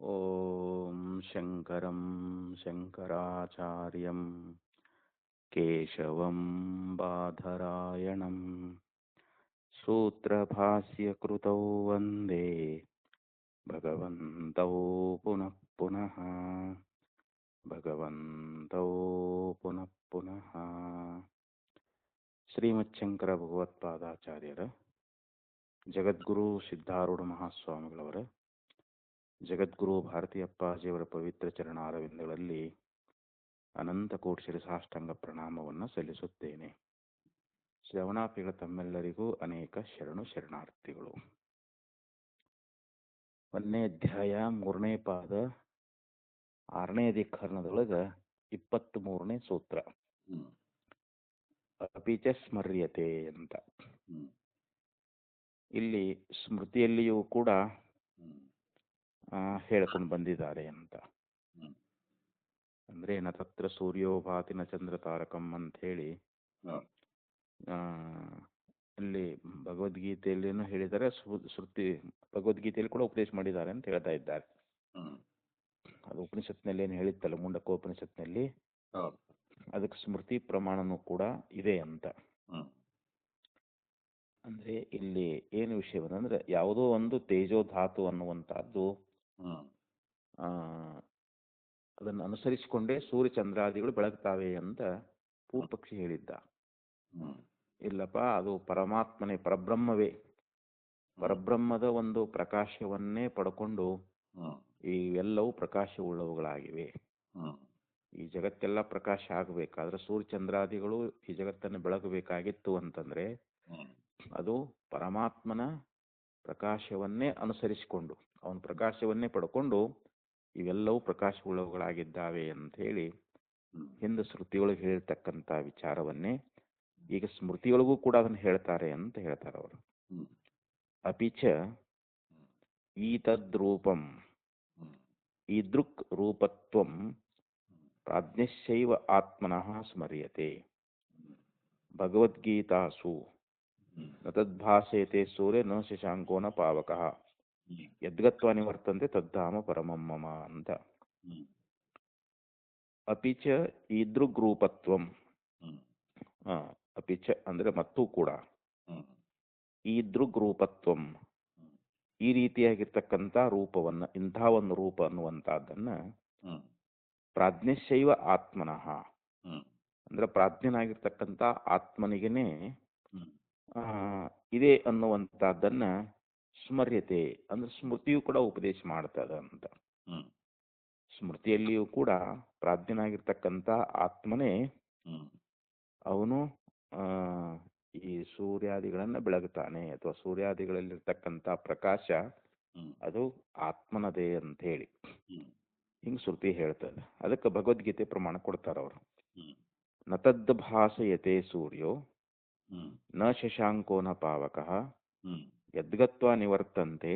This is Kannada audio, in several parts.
ॐ शङ्करं शङ्कराचार्यं केशवं बाधरायणं सूत्रभाष्यकृतौ वन्दे भगवन्तौ पुनः पुनः ಭಗವಂತೌ ಪುನಃ ಪುನಃ ಶ್ರೀಮಚ್ಛಂಕರ ಭಗವತ್ಪಾದಾಚಾರ್ಯರ ಜಗದ್ಗುರು ಸಿದ್ಧಾರೂಢ ಮಹಾಸ್ವಾಮಿಗಳವರ ಜಗದ್ಗುರು ಭಾರತೀಯಪ್ಪಾಜಿಯವರ ಪವಿತ್ರ ಚರಣಾರವಿಂದಗಳಲ್ಲಿ ಅನಂತ ಕೋಟಿ ಶಿರಸಾಷ್ಟಾಂಗ ಪ್ರಣಾಮವನ್ನು ಸಲ್ಲಿಸುತ್ತೇನೆ. ಶ್ರವಣಾಪಿಗಳ ತಮ್ಮೆಲ್ಲರಿಗೂ ಅನೇಕ ಶರಣು ಶರಣಾರ್ಥಿಗಳು. ಒಂದನೇ ಅಧ್ಯಾಯ ಮೂರನೇ ಪಾದ ಆರನೇ ಅಧಿಕರಣದೊಳಗ ಇಪ್ಪತ್ತ್ ಮೂರನೇ ಸೂತ್ರ ಅಪಿಚ ಸ್ಮರ್ಯತೆ ಅಂತ. ಇಲ್ಲಿ ಸ್ಮೃತಿಯಲ್ಲಿಯೂ ಕೂಡ ಹೇಳ್ಕೊಂಡು ಬಂದಿದ್ದಾರೆ ಅಂತ. ಅಂದ್ರೆ ನ ತತ್ರ ಸೂರ್ಯೋ ಭಾತಿ ಚಂದ್ರ ತಾರಕಂ ಅಂತ ಹೇಳಿ ಇಲ್ಲಿ ಭಗವದ್ಗೀತೆಯಲ್ಲಿನೂ ಹೇಳಿದ್ದಾರೆ ಶ್ರುತಿ ಭಗವದ್ಗೀತೆಯಲ್ಲಿ ಕೂಡ ಉಪದೇಶ ಮಾಡಿದ್ದಾರೆ ಅಂತ ಹೇಳ್ತಾ ಇದ್ದಾರೆ. ಅದು ಉಪನಿಷತ್ನಲ್ಲಿ ಏನು ಹೇಳಿತ್ತಲ್ಲ ಮುಂಡಕೋಪನಿಷತ್ನಲ್ಲಿ ಅದಕ್ಕೆ ಸ್ಮೃತಿ ಪ್ರಮಾಣನೂ ಕೂಡ ಇದೆ ಅಂತ. ಅಂದ್ರೆ ಇಲ್ಲಿ ಏನು ವಿಷಯವಂದ್ರೆ ಯಾವುದೋ ಒಂದು ತೇಜೋಧಾತು ಅನ್ನುವಂತಹದ್ದು ಅದನ್ನು ಅನುಸರಿಸಿಕೊಂಡೇ ಸೂರ್ಯ ಚಂದ್ರಾದಿಗಳು ಬೆಳಗ್ತಾವೆ ಅಂತ ಪೂರ್ವಪಕ್ಷಿ ಹೇಳಿದ್ದ. ಇಲ್ಲಪ್ಪ ಅದು ಪರಮಾತ್ಮನೇ ಪರಬ್ರಹ್ಮವೇ. ಪರಬ್ರಹ್ಮದ ಒಂದು ಪ್ರಕಾಶವನ್ನೇ ಪಡ್ಕೊಂಡು ಇವೆಲ್ಲವೂ ಪ್ರಕಾಶವುಳ್ಳವುಗಳಾಗಿವೆ. ಈ ಜಗತ್ತೆಲ್ಲ ಪ್ರಕಾಶ ಆಗಬೇಕಾದ್ರೆ ಸೂರ್ಯ ಚಂದ್ರಾದಿಗಳು ಈ ಜಗತ್ತನ್ನು ಬೆಳಗಬೇಕಾಗಿತ್ತು ಅಂತಂದ್ರೆ ಅದು ಪರಮಾತ್ಮನ ಪ್ರಕಾಶವನ್ನೇ ಅನುಸರಿಸಿಕೊಂಡು ಅವನ ಪ್ರಕಾಶವನ್ನೇ ಪಡ್ಕೊಂಡು ಇವೆಲ್ಲವೂ ಪ್ರಕಾಶವುಳ್ಳವುಗಳಾಗಿದ್ದಾವೆ ಅಂತ ಹೇಳಿ ಹಿಂದೆ ಶ್ರುತಿಯೊಳಗೆ ಹೇಳಿರ್ತಕ್ಕಂಥ ವಿಚಾರವನ್ನೇ ಈಗ ಸ್ಮೃತಿಯೊಳಗೂ ಕೂಡ ಅದನ್ನು ಹೇಳ್ತಾರೆ ಅಂತ ಹೇಳ್ತಾರೆ ಅವರು. ಅಪಿಚ ಈ ದ್ರುಕ್ ರೂಪತ್ವಂ ಪ್ರಾಜ್ಞಶೈವ ಆತ್ಮನಃ ಸ್ಮರ್ಯತೆ. ಭಗವದ್ಗೀತಾಸು ನ ತದ್ಭಾಷೆಯತೆ ಸೂರ್ಯ ನ ಶಶಾಂಕೋ ನ ಪಾವಕಃ. ಯದ್ಗತ್ವ ನಿವರ್ತಂತೆ ತದ್ದಾಮ ಪರಮಮ್ಮಮ ಮಮ ಅಂತ ಅಪಿಚ ಈದೃಗ್ರೂಪತ್ವ. ಅಪಿಚ ಅಂದ್ರೆ ಮತ್ತೂ ಕೂಡ. ಈದೃಗ್ರೂಪತ್ವ. ಈ ರೀತಿಯಾಗಿರ್ತಕ್ಕಂಥ ರೂಪವನ್ನ ಇಂಥ ಒಂದು ರೂಪ ಅನ್ನುವಂತಹದ್ದನ್ನ ಪ್ರಾಜ್ಞಶೈವ ಆತ್ಮನಃ. ಅಂದ್ರೆ ಪ್ರಾಜ್ಞನಾಗಿರ್ತಕ್ಕಂಥ ಆತ್ಮನಿಗೇನೆ ಇದೆ ಅನ್ನುವಂಥದ್ದನ್ನ ಸ್ಮರ್ಯತೆ ಅಂದ್ರೆ ಸ್ಮೃತಿಯು ಕೂಡ ಉಪದೇಶ ಮಾಡ್ತದ ಅಂತ ಸ್ಮೃತಿಯಲ್ಲಿಯೂ ಕೂಡ ಪ್ರಾಜ್ಞನಾಗಿರ್ತಕ್ಕಂಥ ಆತ್ಮನೇ ಅವನು ಈ ಸೂರ್ಯಾದಿಗಳನ್ನ ಬೆಳಗುತ್ತಾನೆ ಅಥವಾ ಸೂರ್ಯಾದಿಗಳಲ್ಲಿರ್ತಕ್ಕಂತ ಪ್ರಕಾಶ ಅದು ಆತ್ಮನದೇ ಅಂತ ಹೇಳಿ ಹಿಂಗ್ ಶ್ರುತಿ ಹೇಳ್ತದೆ. ಅದಕ್ಕೆ ಭಗವದ್ಗೀತೆ ಪ್ರಮಾಣ ಕೊಡ್ತಾರ ಅವರು. ನ ತದ್ ಭಾಸಯತೆ ಸೂರ್ಯೋ ನ ಶಶಾಂಕೋ ನ ಪಾವಕಃ ಯದ್ಗತ್ವ ನಿವರ್ತಂತೆ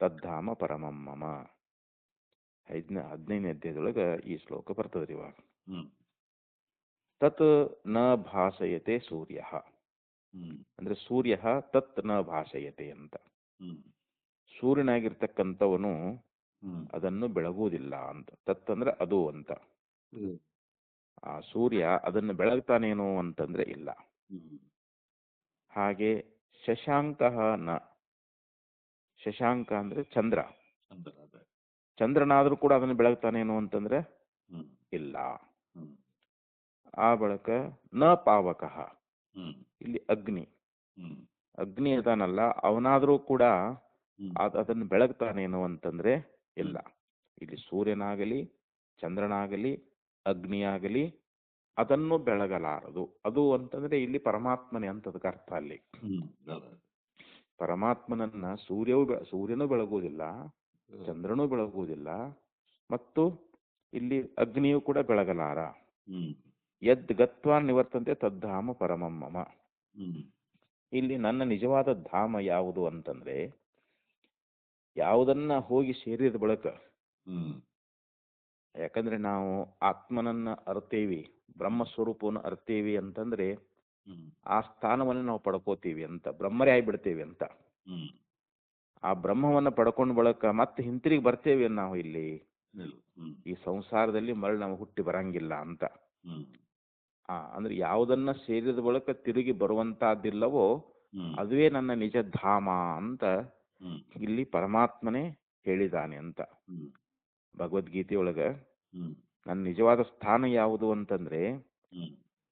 ತದ್ಧಾಮ ಪರಮಂ ಮಮ ಐದನೇ ಹದಿನೈದನೇ ಅಧ್ಯಾಯದೊಳಗ ಈ ಶ್ಲೋಕ ಬರ್ತದ್ರಿ ಇವಾಗ ತತ್ನ ಭಾಷಯತೆ ಸೂರ್ಯ ಅಂದ್ರೆ ಸೂರ್ಯ ತತ್ನ ಭಾಷಯತೆ ಅಂತ। ಸೂರ್ಯನಾಗಿರ್ತಕ್ಕಂಥವನು ಅದನ್ನು ಬೆಳಗುವುದಿಲ್ಲ ಅಂತ। ತತ್ ಅಂದ್ರೆ ಅದು ಅಂತ। ಆ ಸೂರ್ಯ ಅದನ್ನು ಬೆಳಗ್ತಾನೇನೋ ಅಂತಂದ್ರೆ ಇಲ್ಲ। ಹಾಗೆ ಶಶಾಂಕ ನ ಶಶಾಂಕ ಅಂದ್ರೆ ಚಂದ್ರ. ಚಂದ್ರನಾದ್ರೂ ಕೂಡ ಅದನ್ನು ಬೆಳಗ್ತಾನೇನು ಅಂತಂದ್ರೆ ಇಲ್ಲ. ಆ ಬಳಕ ನ ಪಾವಕಃ. ಇಲ್ಲಿ ಅಗ್ನಿ. ಅಗ್ನಿ ಅದಾನಲ್ಲ ಅವನಾದ್ರೂ ಕೂಡ ಅದನ್ನ ಬೆಳಗ್ತಾನೇನು ಅಂತಂದ್ರೆ ಇಲ್ಲ. ಇಲ್ಲಿ ಸೂರ್ಯನಾಗಲಿ ಚಂದ್ರನಾಗಲಿ ಅಗ್ನಿಯಾಗಲಿ ಅದನ್ನು ಬೆಳಗಲಾರದು. ಅದು ಅಂತಂದ್ರೆ ಇಲ್ಲಿ ಪರಮಾತ್ಮನೇ ಅಂತದಕ್ಕೆ ಅರ್ಥ ಅಲ್ಲಿ. ಪರಮಾತ್ಮನನ್ನ ಸೂರ್ಯವು ಸೂರ್ಯನೂ ಬೆಳಗುವುದಿಲ್ಲ ಚಂದ್ರನೂ ಬೆಳಗುವುದಿಲ್ಲ ಮತ್ತು ಇಲ್ಲಿ ಅಗ್ನಿಯು ಕೂಡ ಬೆಳಗಲಾರ. ಯದ್ ಗತ್ವ ನಿವರ್ತಂತೆ ತದ್ಧಾಮ ಪರಮಂ ಮಮ. ಇಲ್ಲಿ ನನ್ನ ನಿಜವಾದ ಧಾಮ ಯಾವುದು ಅಂತಂದ್ರೆ ಯಾವುದನ್ನ ಹೋಗಿ ಸೇರಿದ ಬಳಿಕ ಯಾಕಂದ್ರೆ ನಾವು ಆತ್ಮನನ್ನ ಅರ್ತೇವಿ ಬ್ರಹ್ಮ ಸ್ವರೂಪವನ್ನು ಅರ್ತೇವಿ ಅಂತಂದ್ರೆ ಆ ಸ್ಥಾನವನ್ನು ನಾವು ಪಡ್ಕೋತೀವಿ ಅಂತ ಬ್ರಹ್ಮರೇ ಆಗಿಬಿಡ್ತೇವೆ ಅಂತ. ಆ ಬ್ರಹ್ಮವನ್ನ ಪಡ್ಕೊಂಡ್ ಬಳಕ ಮತ್ತೆ ಹಿಂತಿರುಗಿ ಬರ್ತೇವೆ ನಾವು ಇಲ್ಲಿ? ಈ ಸಂಸಾರದಲ್ಲಿ ಮರಳಿ ನಾವು ಹುಟ್ಟಿ ಬರಂಗಿಲ್ಲ ಅಂತ. ಆ ಅಂದ್ರೆ ಯಾವುದನ್ನ ಸೇರಿದ ಬಳಕ ತಿರುಗಿ ಬರುವಂತಹದ್ದಿಲ್ಲವೋ ಅದುವೇ ನನ್ನ ನಿಜ ಧಾಮ ಅಂತ ಇಲ್ಲಿ ಪರಮಾತ್ಮನೇ ಹೇಳಿದಾನೆ ಅಂತ. ಭಗವದ್ಗೀತೆ ಭಗವದ್ಗೀತೆಯೊಳಗ ಹ್ಮ್ ನನ್ನ ನಿಜವಾದ ಸ್ಥಾನ ಯಾವುದು ಅಂತಂದ್ರೆ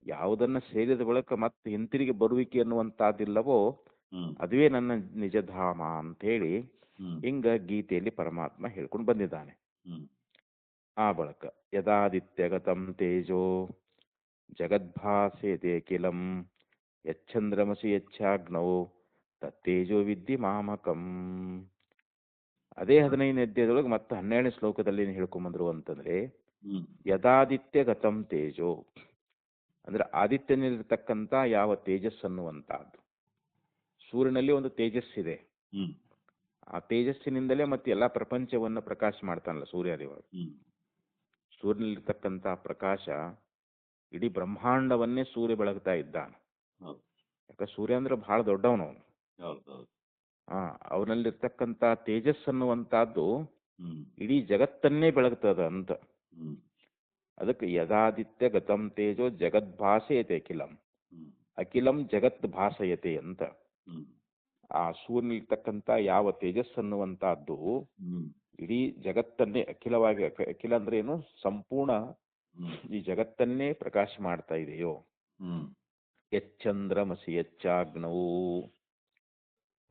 ಯಾವುದನ್ನ ಸೇರಿದ ಬಳಿಕ ಮತ್ತೆ ಹಿಂತಿರುಗಿ ಬರುವಿಕೆ ಅನ್ನುವಂತಾದಿಲ್ಲವೋ ಅದುವೇ ನನ್ನ ನಿಜಧಾಮ ಅಂತ ಹೇಳಿ ಹಿಂಗ ಗೀತೆಯಲ್ಲಿ ಪರಮಾತ್ಮ ಹೇಳ್ಕೊಂಡು ಬಂದಿದ್ದಾನೆ. ಆ ಬಳಕ ಯದಾದಿತ್ಯಗತಂ ತೇಜೋ ಜಗದ್ಭಾಸೇತೆ ಕಿಲಂ ಯಚ್ಚಂದ್ರಮಸಿ ಯಚ್ಚಾಗ್ನೋ ತತ್ತೇಜೋ ವಿದ್ಯೆ ಮಾಮಕಂ. ಅದೇ ಹದಿನೈದನೇ ಅಧ್ಯಾಯದೊಳಗೆ ಮತ್ತೆ ಹನ್ನೆರಡನೇ ಶ್ಲೋಕದಲ್ಲಿ ಏನು ಹೇಳ್ಕೊಂಬಂದ್ರು ಅಂತಂದ್ರೆ ಯದಾದಿತ್ಯ ಗತಂ ತೇಜೋ ಅಂದ್ರೆ ಆದಿತ್ಯನಲ್ಲಿರ್ತಕ್ಕಂಥ ಯಾವ ತೇಜಸ್ ಅನ್ನುವಂತಹದ್ದು ಸೂರ್ಯನಲ್ಲಿ ಒಂದು ತೇಜಸ್ಸಿದೆ. ಇದೆ ಆ ತೇಜಸ್ಸಿನಿಂದಲೇ ಮತ್ತೆ ಎಲ್ಲಾ ಪ್ರಪಂಚವನ್ನು ಪ್ರಕಾಶ ಮಾಡ್ತಾನಲ್ಲ ಸೂರ್ಯದೇವ ಸೂರ್ಯನಲ್ಲಿರ್ತಕ್ಕಂತ ಸೂರ್ಯನಲ್ಲಿರ್ತಕ್ಕಂಥ ಪ್ರಕಾಶ ಇಡೀ ಬ್ರಹ್ಮಾಂಡವನ್ನೇ ಸೂರ್ಯ ಬೆಳಗ್ತಾ ಇದ್ದಾನೆ. ಯಾಕಂದ್ರೆ ಯಾಕೆ ಸೂರ್ಯ ಅಂದ್ರೆ ಬಹಳ ದೊಡ್ಡವನು ಅವನು. ಆ ಅವನಲ್ಲಿರ್ತಕ್ಕಂಥ ತೇಜಸ್ ಅನ್ನುವಂಥದ್ದು ಹ್ಮ್. ಇಡೀ ಜಗತ್ತನ್ನೇ ಬೆಳಗ್ತದ ಅಂತ. ಅದಕ್ಕೆ ಯದಾದಿತ್ಯ ಗತಂ ತೇಜೋ ಜಗದ್ಭಾಸಯತೆ ಅಖಿಲಂ. ಹ್ಮ್. ಅಖಿಲಂ ಜಗತ್ ಭಾಷೆಯತೆ ಅಂತ. ಆ ಸೂರ್ಯನಲ್ಲಿರ್ತಕ್ಕಂತ ಯಾವ ತೇಜಸ್ ಅನ್ನುವಂಥದ್ದು ಹ್ಮ್. ಇಡೀ ಜಗತ್ತನ್ನೇ ಅಖಿಲವಾಗಿ ಅಖಿಲ ಅಂದ್ರೆ ಏನು? ಸಂಪೂರ್ಣ ಈ ಜಗತ್ತನ್ನೇ ಪ್ರಕಾಶ ಮಾಡ್ತಾ ಇದೆಯೋ? ಯಚ್ಚಂದ್ರಮಸಿ ಯಚ್ಚಾಗ್ನವು.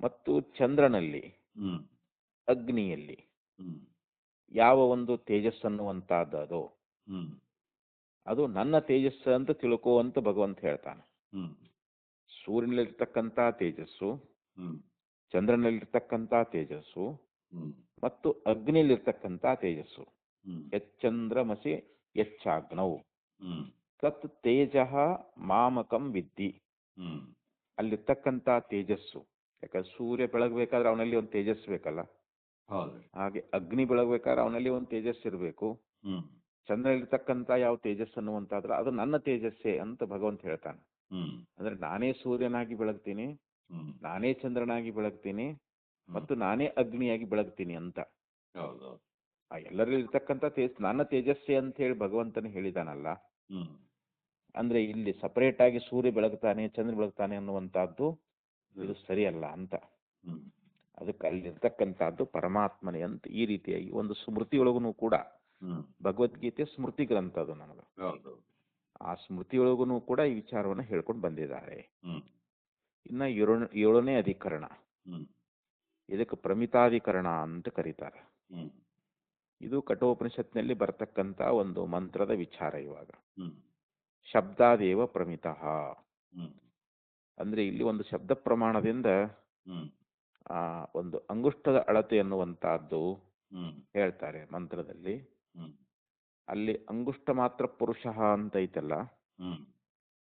ಮತ್ತು ಚಂದ್ರನಲ್ಲಿ ಹ್ಮ್. ಅಗ್ನಿಯಲ್ಲಿ ಹ್ಮ್. ಯಾವ ಒಂದು ತೇಜಸ್ಸು ಅದು ನನ್ನ ತೇಜಸ್ಸು ಅಂತ ತಿಳ್ಕೋ ಅಂತ ಭಗವಂತ ಹೇಳ್ತಾನೆ. ಸೂರ್ಯನಲ್ಲಿರ್ತಕ್ಕಂತ ಸೂರ್ಯನಲ್ಲಿರ್ತಕ್ಕಂಥ ತೇಜಸ್ಸು ಹ್ಮ್. ಚಂದ್ರನಲ್ಲಿರ್ತಕ್ಕಂಥ ತೇಜಸ್ಸು ಮತ್ತು ಅಗ್ನಿಯಲ್ಲಿರ್ತಕ್ಕಂಥ ತೇಜಸ್ಸು. ಎಚ್ಚಾಗ್ನವು ಹ್ಮ್. ತತ್ ತೇಜ ಮಾಮಕಂ ವಿದ್ಧಿ. ಹ್ಮ್. ಅಲ್ಲಿರ್ತಕ್ಕಂಥ ತೇಜಸ್ಸು. ಯಾಕಂದ್ರೆ ಸೂರ್ಯ ಬೆಳಗ್ಬೇಕಾದ್ರೆ ಅವನಲ್ಲಿ ಒಂದು ತೇಜಸ್ ಬೇಕಲ್ಲ. ಹೌದು. ಹಾಗೆ ಅಗ್ನಿ ಬೆಳಗ್ಬೇಕಾದ್ರೆ ಅವನಲ್ಲಿ ಒಂದು ತೇಜಸ್ ಇರಬೇಕು. ಚಂದ್ರ ಚಂದ್ರನಲ್ಲಿರ್ತಕ್ಕಂಥ ಯಾವ ತೇಜಸ್ ಅನ್ನುವಂತಾದ್ರೆ ಅದು ನನ್ನ ತೇಜಸ್ಸೇ ಅಂತ ಭಗವಂತ ಹೇಳ್ತಾನೆ. ಅಂದ್ರೆ ನಾನೇ ಸೂರ್ಯನಾಗಿ ಬೆಳಗ್ತೀನಿ ನಾನೇ ಚಂದ್ರನಾಗಿ ಬೆಳಗ್ತೀನಿ ಮತ್ತು ನಾನೇ ಅಗ್ನಿಯಾಗಿ ಬೆಳಗ್ತೀನಿ ಅಂತ. ಹೌದು. ಎಲ್ಲರಲ್ಲಿ ಆ ಎಲ್ಲರಲ್ಲಿರ್ತಕ್ಕಂಥ ತೇಜ್ ನನ್ನ ತೇಜಸ್ಸೇ ಅಂತ ಹೇಳಿ ಭಗವಂತನ ಹೇಳಿದಾನಲ್ಲ. ಅಂದ್ರೆ ಇಲ್ಲಿ ಸಪರೇಟ್ ಆಗಿ ಸೂರ್ಯ ಬೆಳಗ್ತಾನೆ ಚಂದ್ರ ಬೆಳಗ್ತಾನೆ ಅನ್ನುವಂಥದ್ದು ಇದು ಸರಿಯಲ್ಲ ಅಂತ. ಅದಕ್ಕೆ ಅಲ್ಲಿರ್ತಕ್ಕಂಥದ್ದು ಪರಮಾತ್ಮನೇ ಅಂತ ಈ ರೀತಿಯಾಗಿ ಒಂದು ಸ್ಮೃತಿಯೊಳಗೂ ಕೂಡ ಭಗವದ್ಗೀತೆ ಸ್ಮೃತಿ ಗ್ರಂಥ ಅದು ನಮಗೆ ಆ ಸ್ಮೃತಿಯೊಳಗೂ ಕೂಡ ಈ ವಿಚಾರವನ್ನ ಹೇಳ್ಕೊಂಡು ಬಂದಿದ್ದಾರೆ. ಇನ್ನ ಏಳು ಏಳನೇ ಅಧಿಕರಣ. ಇದಕ್ಕೆ ಪ್ರಮಿತಾಧಿಕರಣ ಅಂತ ಕರೀತಾರೆ. ಇದು ಕಠೋಪನಿಷತ್ನಲ್ಲಿ ಬರ್ತಕ್ಕಂತ ಒಂದು ಮಂತ್ರದ ವಿಚಾರ ಇವಾಗ. ಶಬ್ದಾದೇವ ಪ್ರಮಿತಃ. ಅಂದ್ರೆ ಇಲ್ಲಿ ಒಂದು ಶಬ್ದ ಪ್ರಮಾಣದಿಂದ ಆ ಒಂದು ಅಂಗುಷ್ಟದ ಅಳತೆ ಎನ್ನುವಂತಹದ್ದು ಹೇಳ್ತಾರೆ ಮಂತ್ರದಲ್ಲಿ. ಅಲ್ಲಿ ಅಂಗುಷ್ಟ ಮಾತ್ರ ಪುರುಷ ಅಂತ ಐತಲ್ಲ?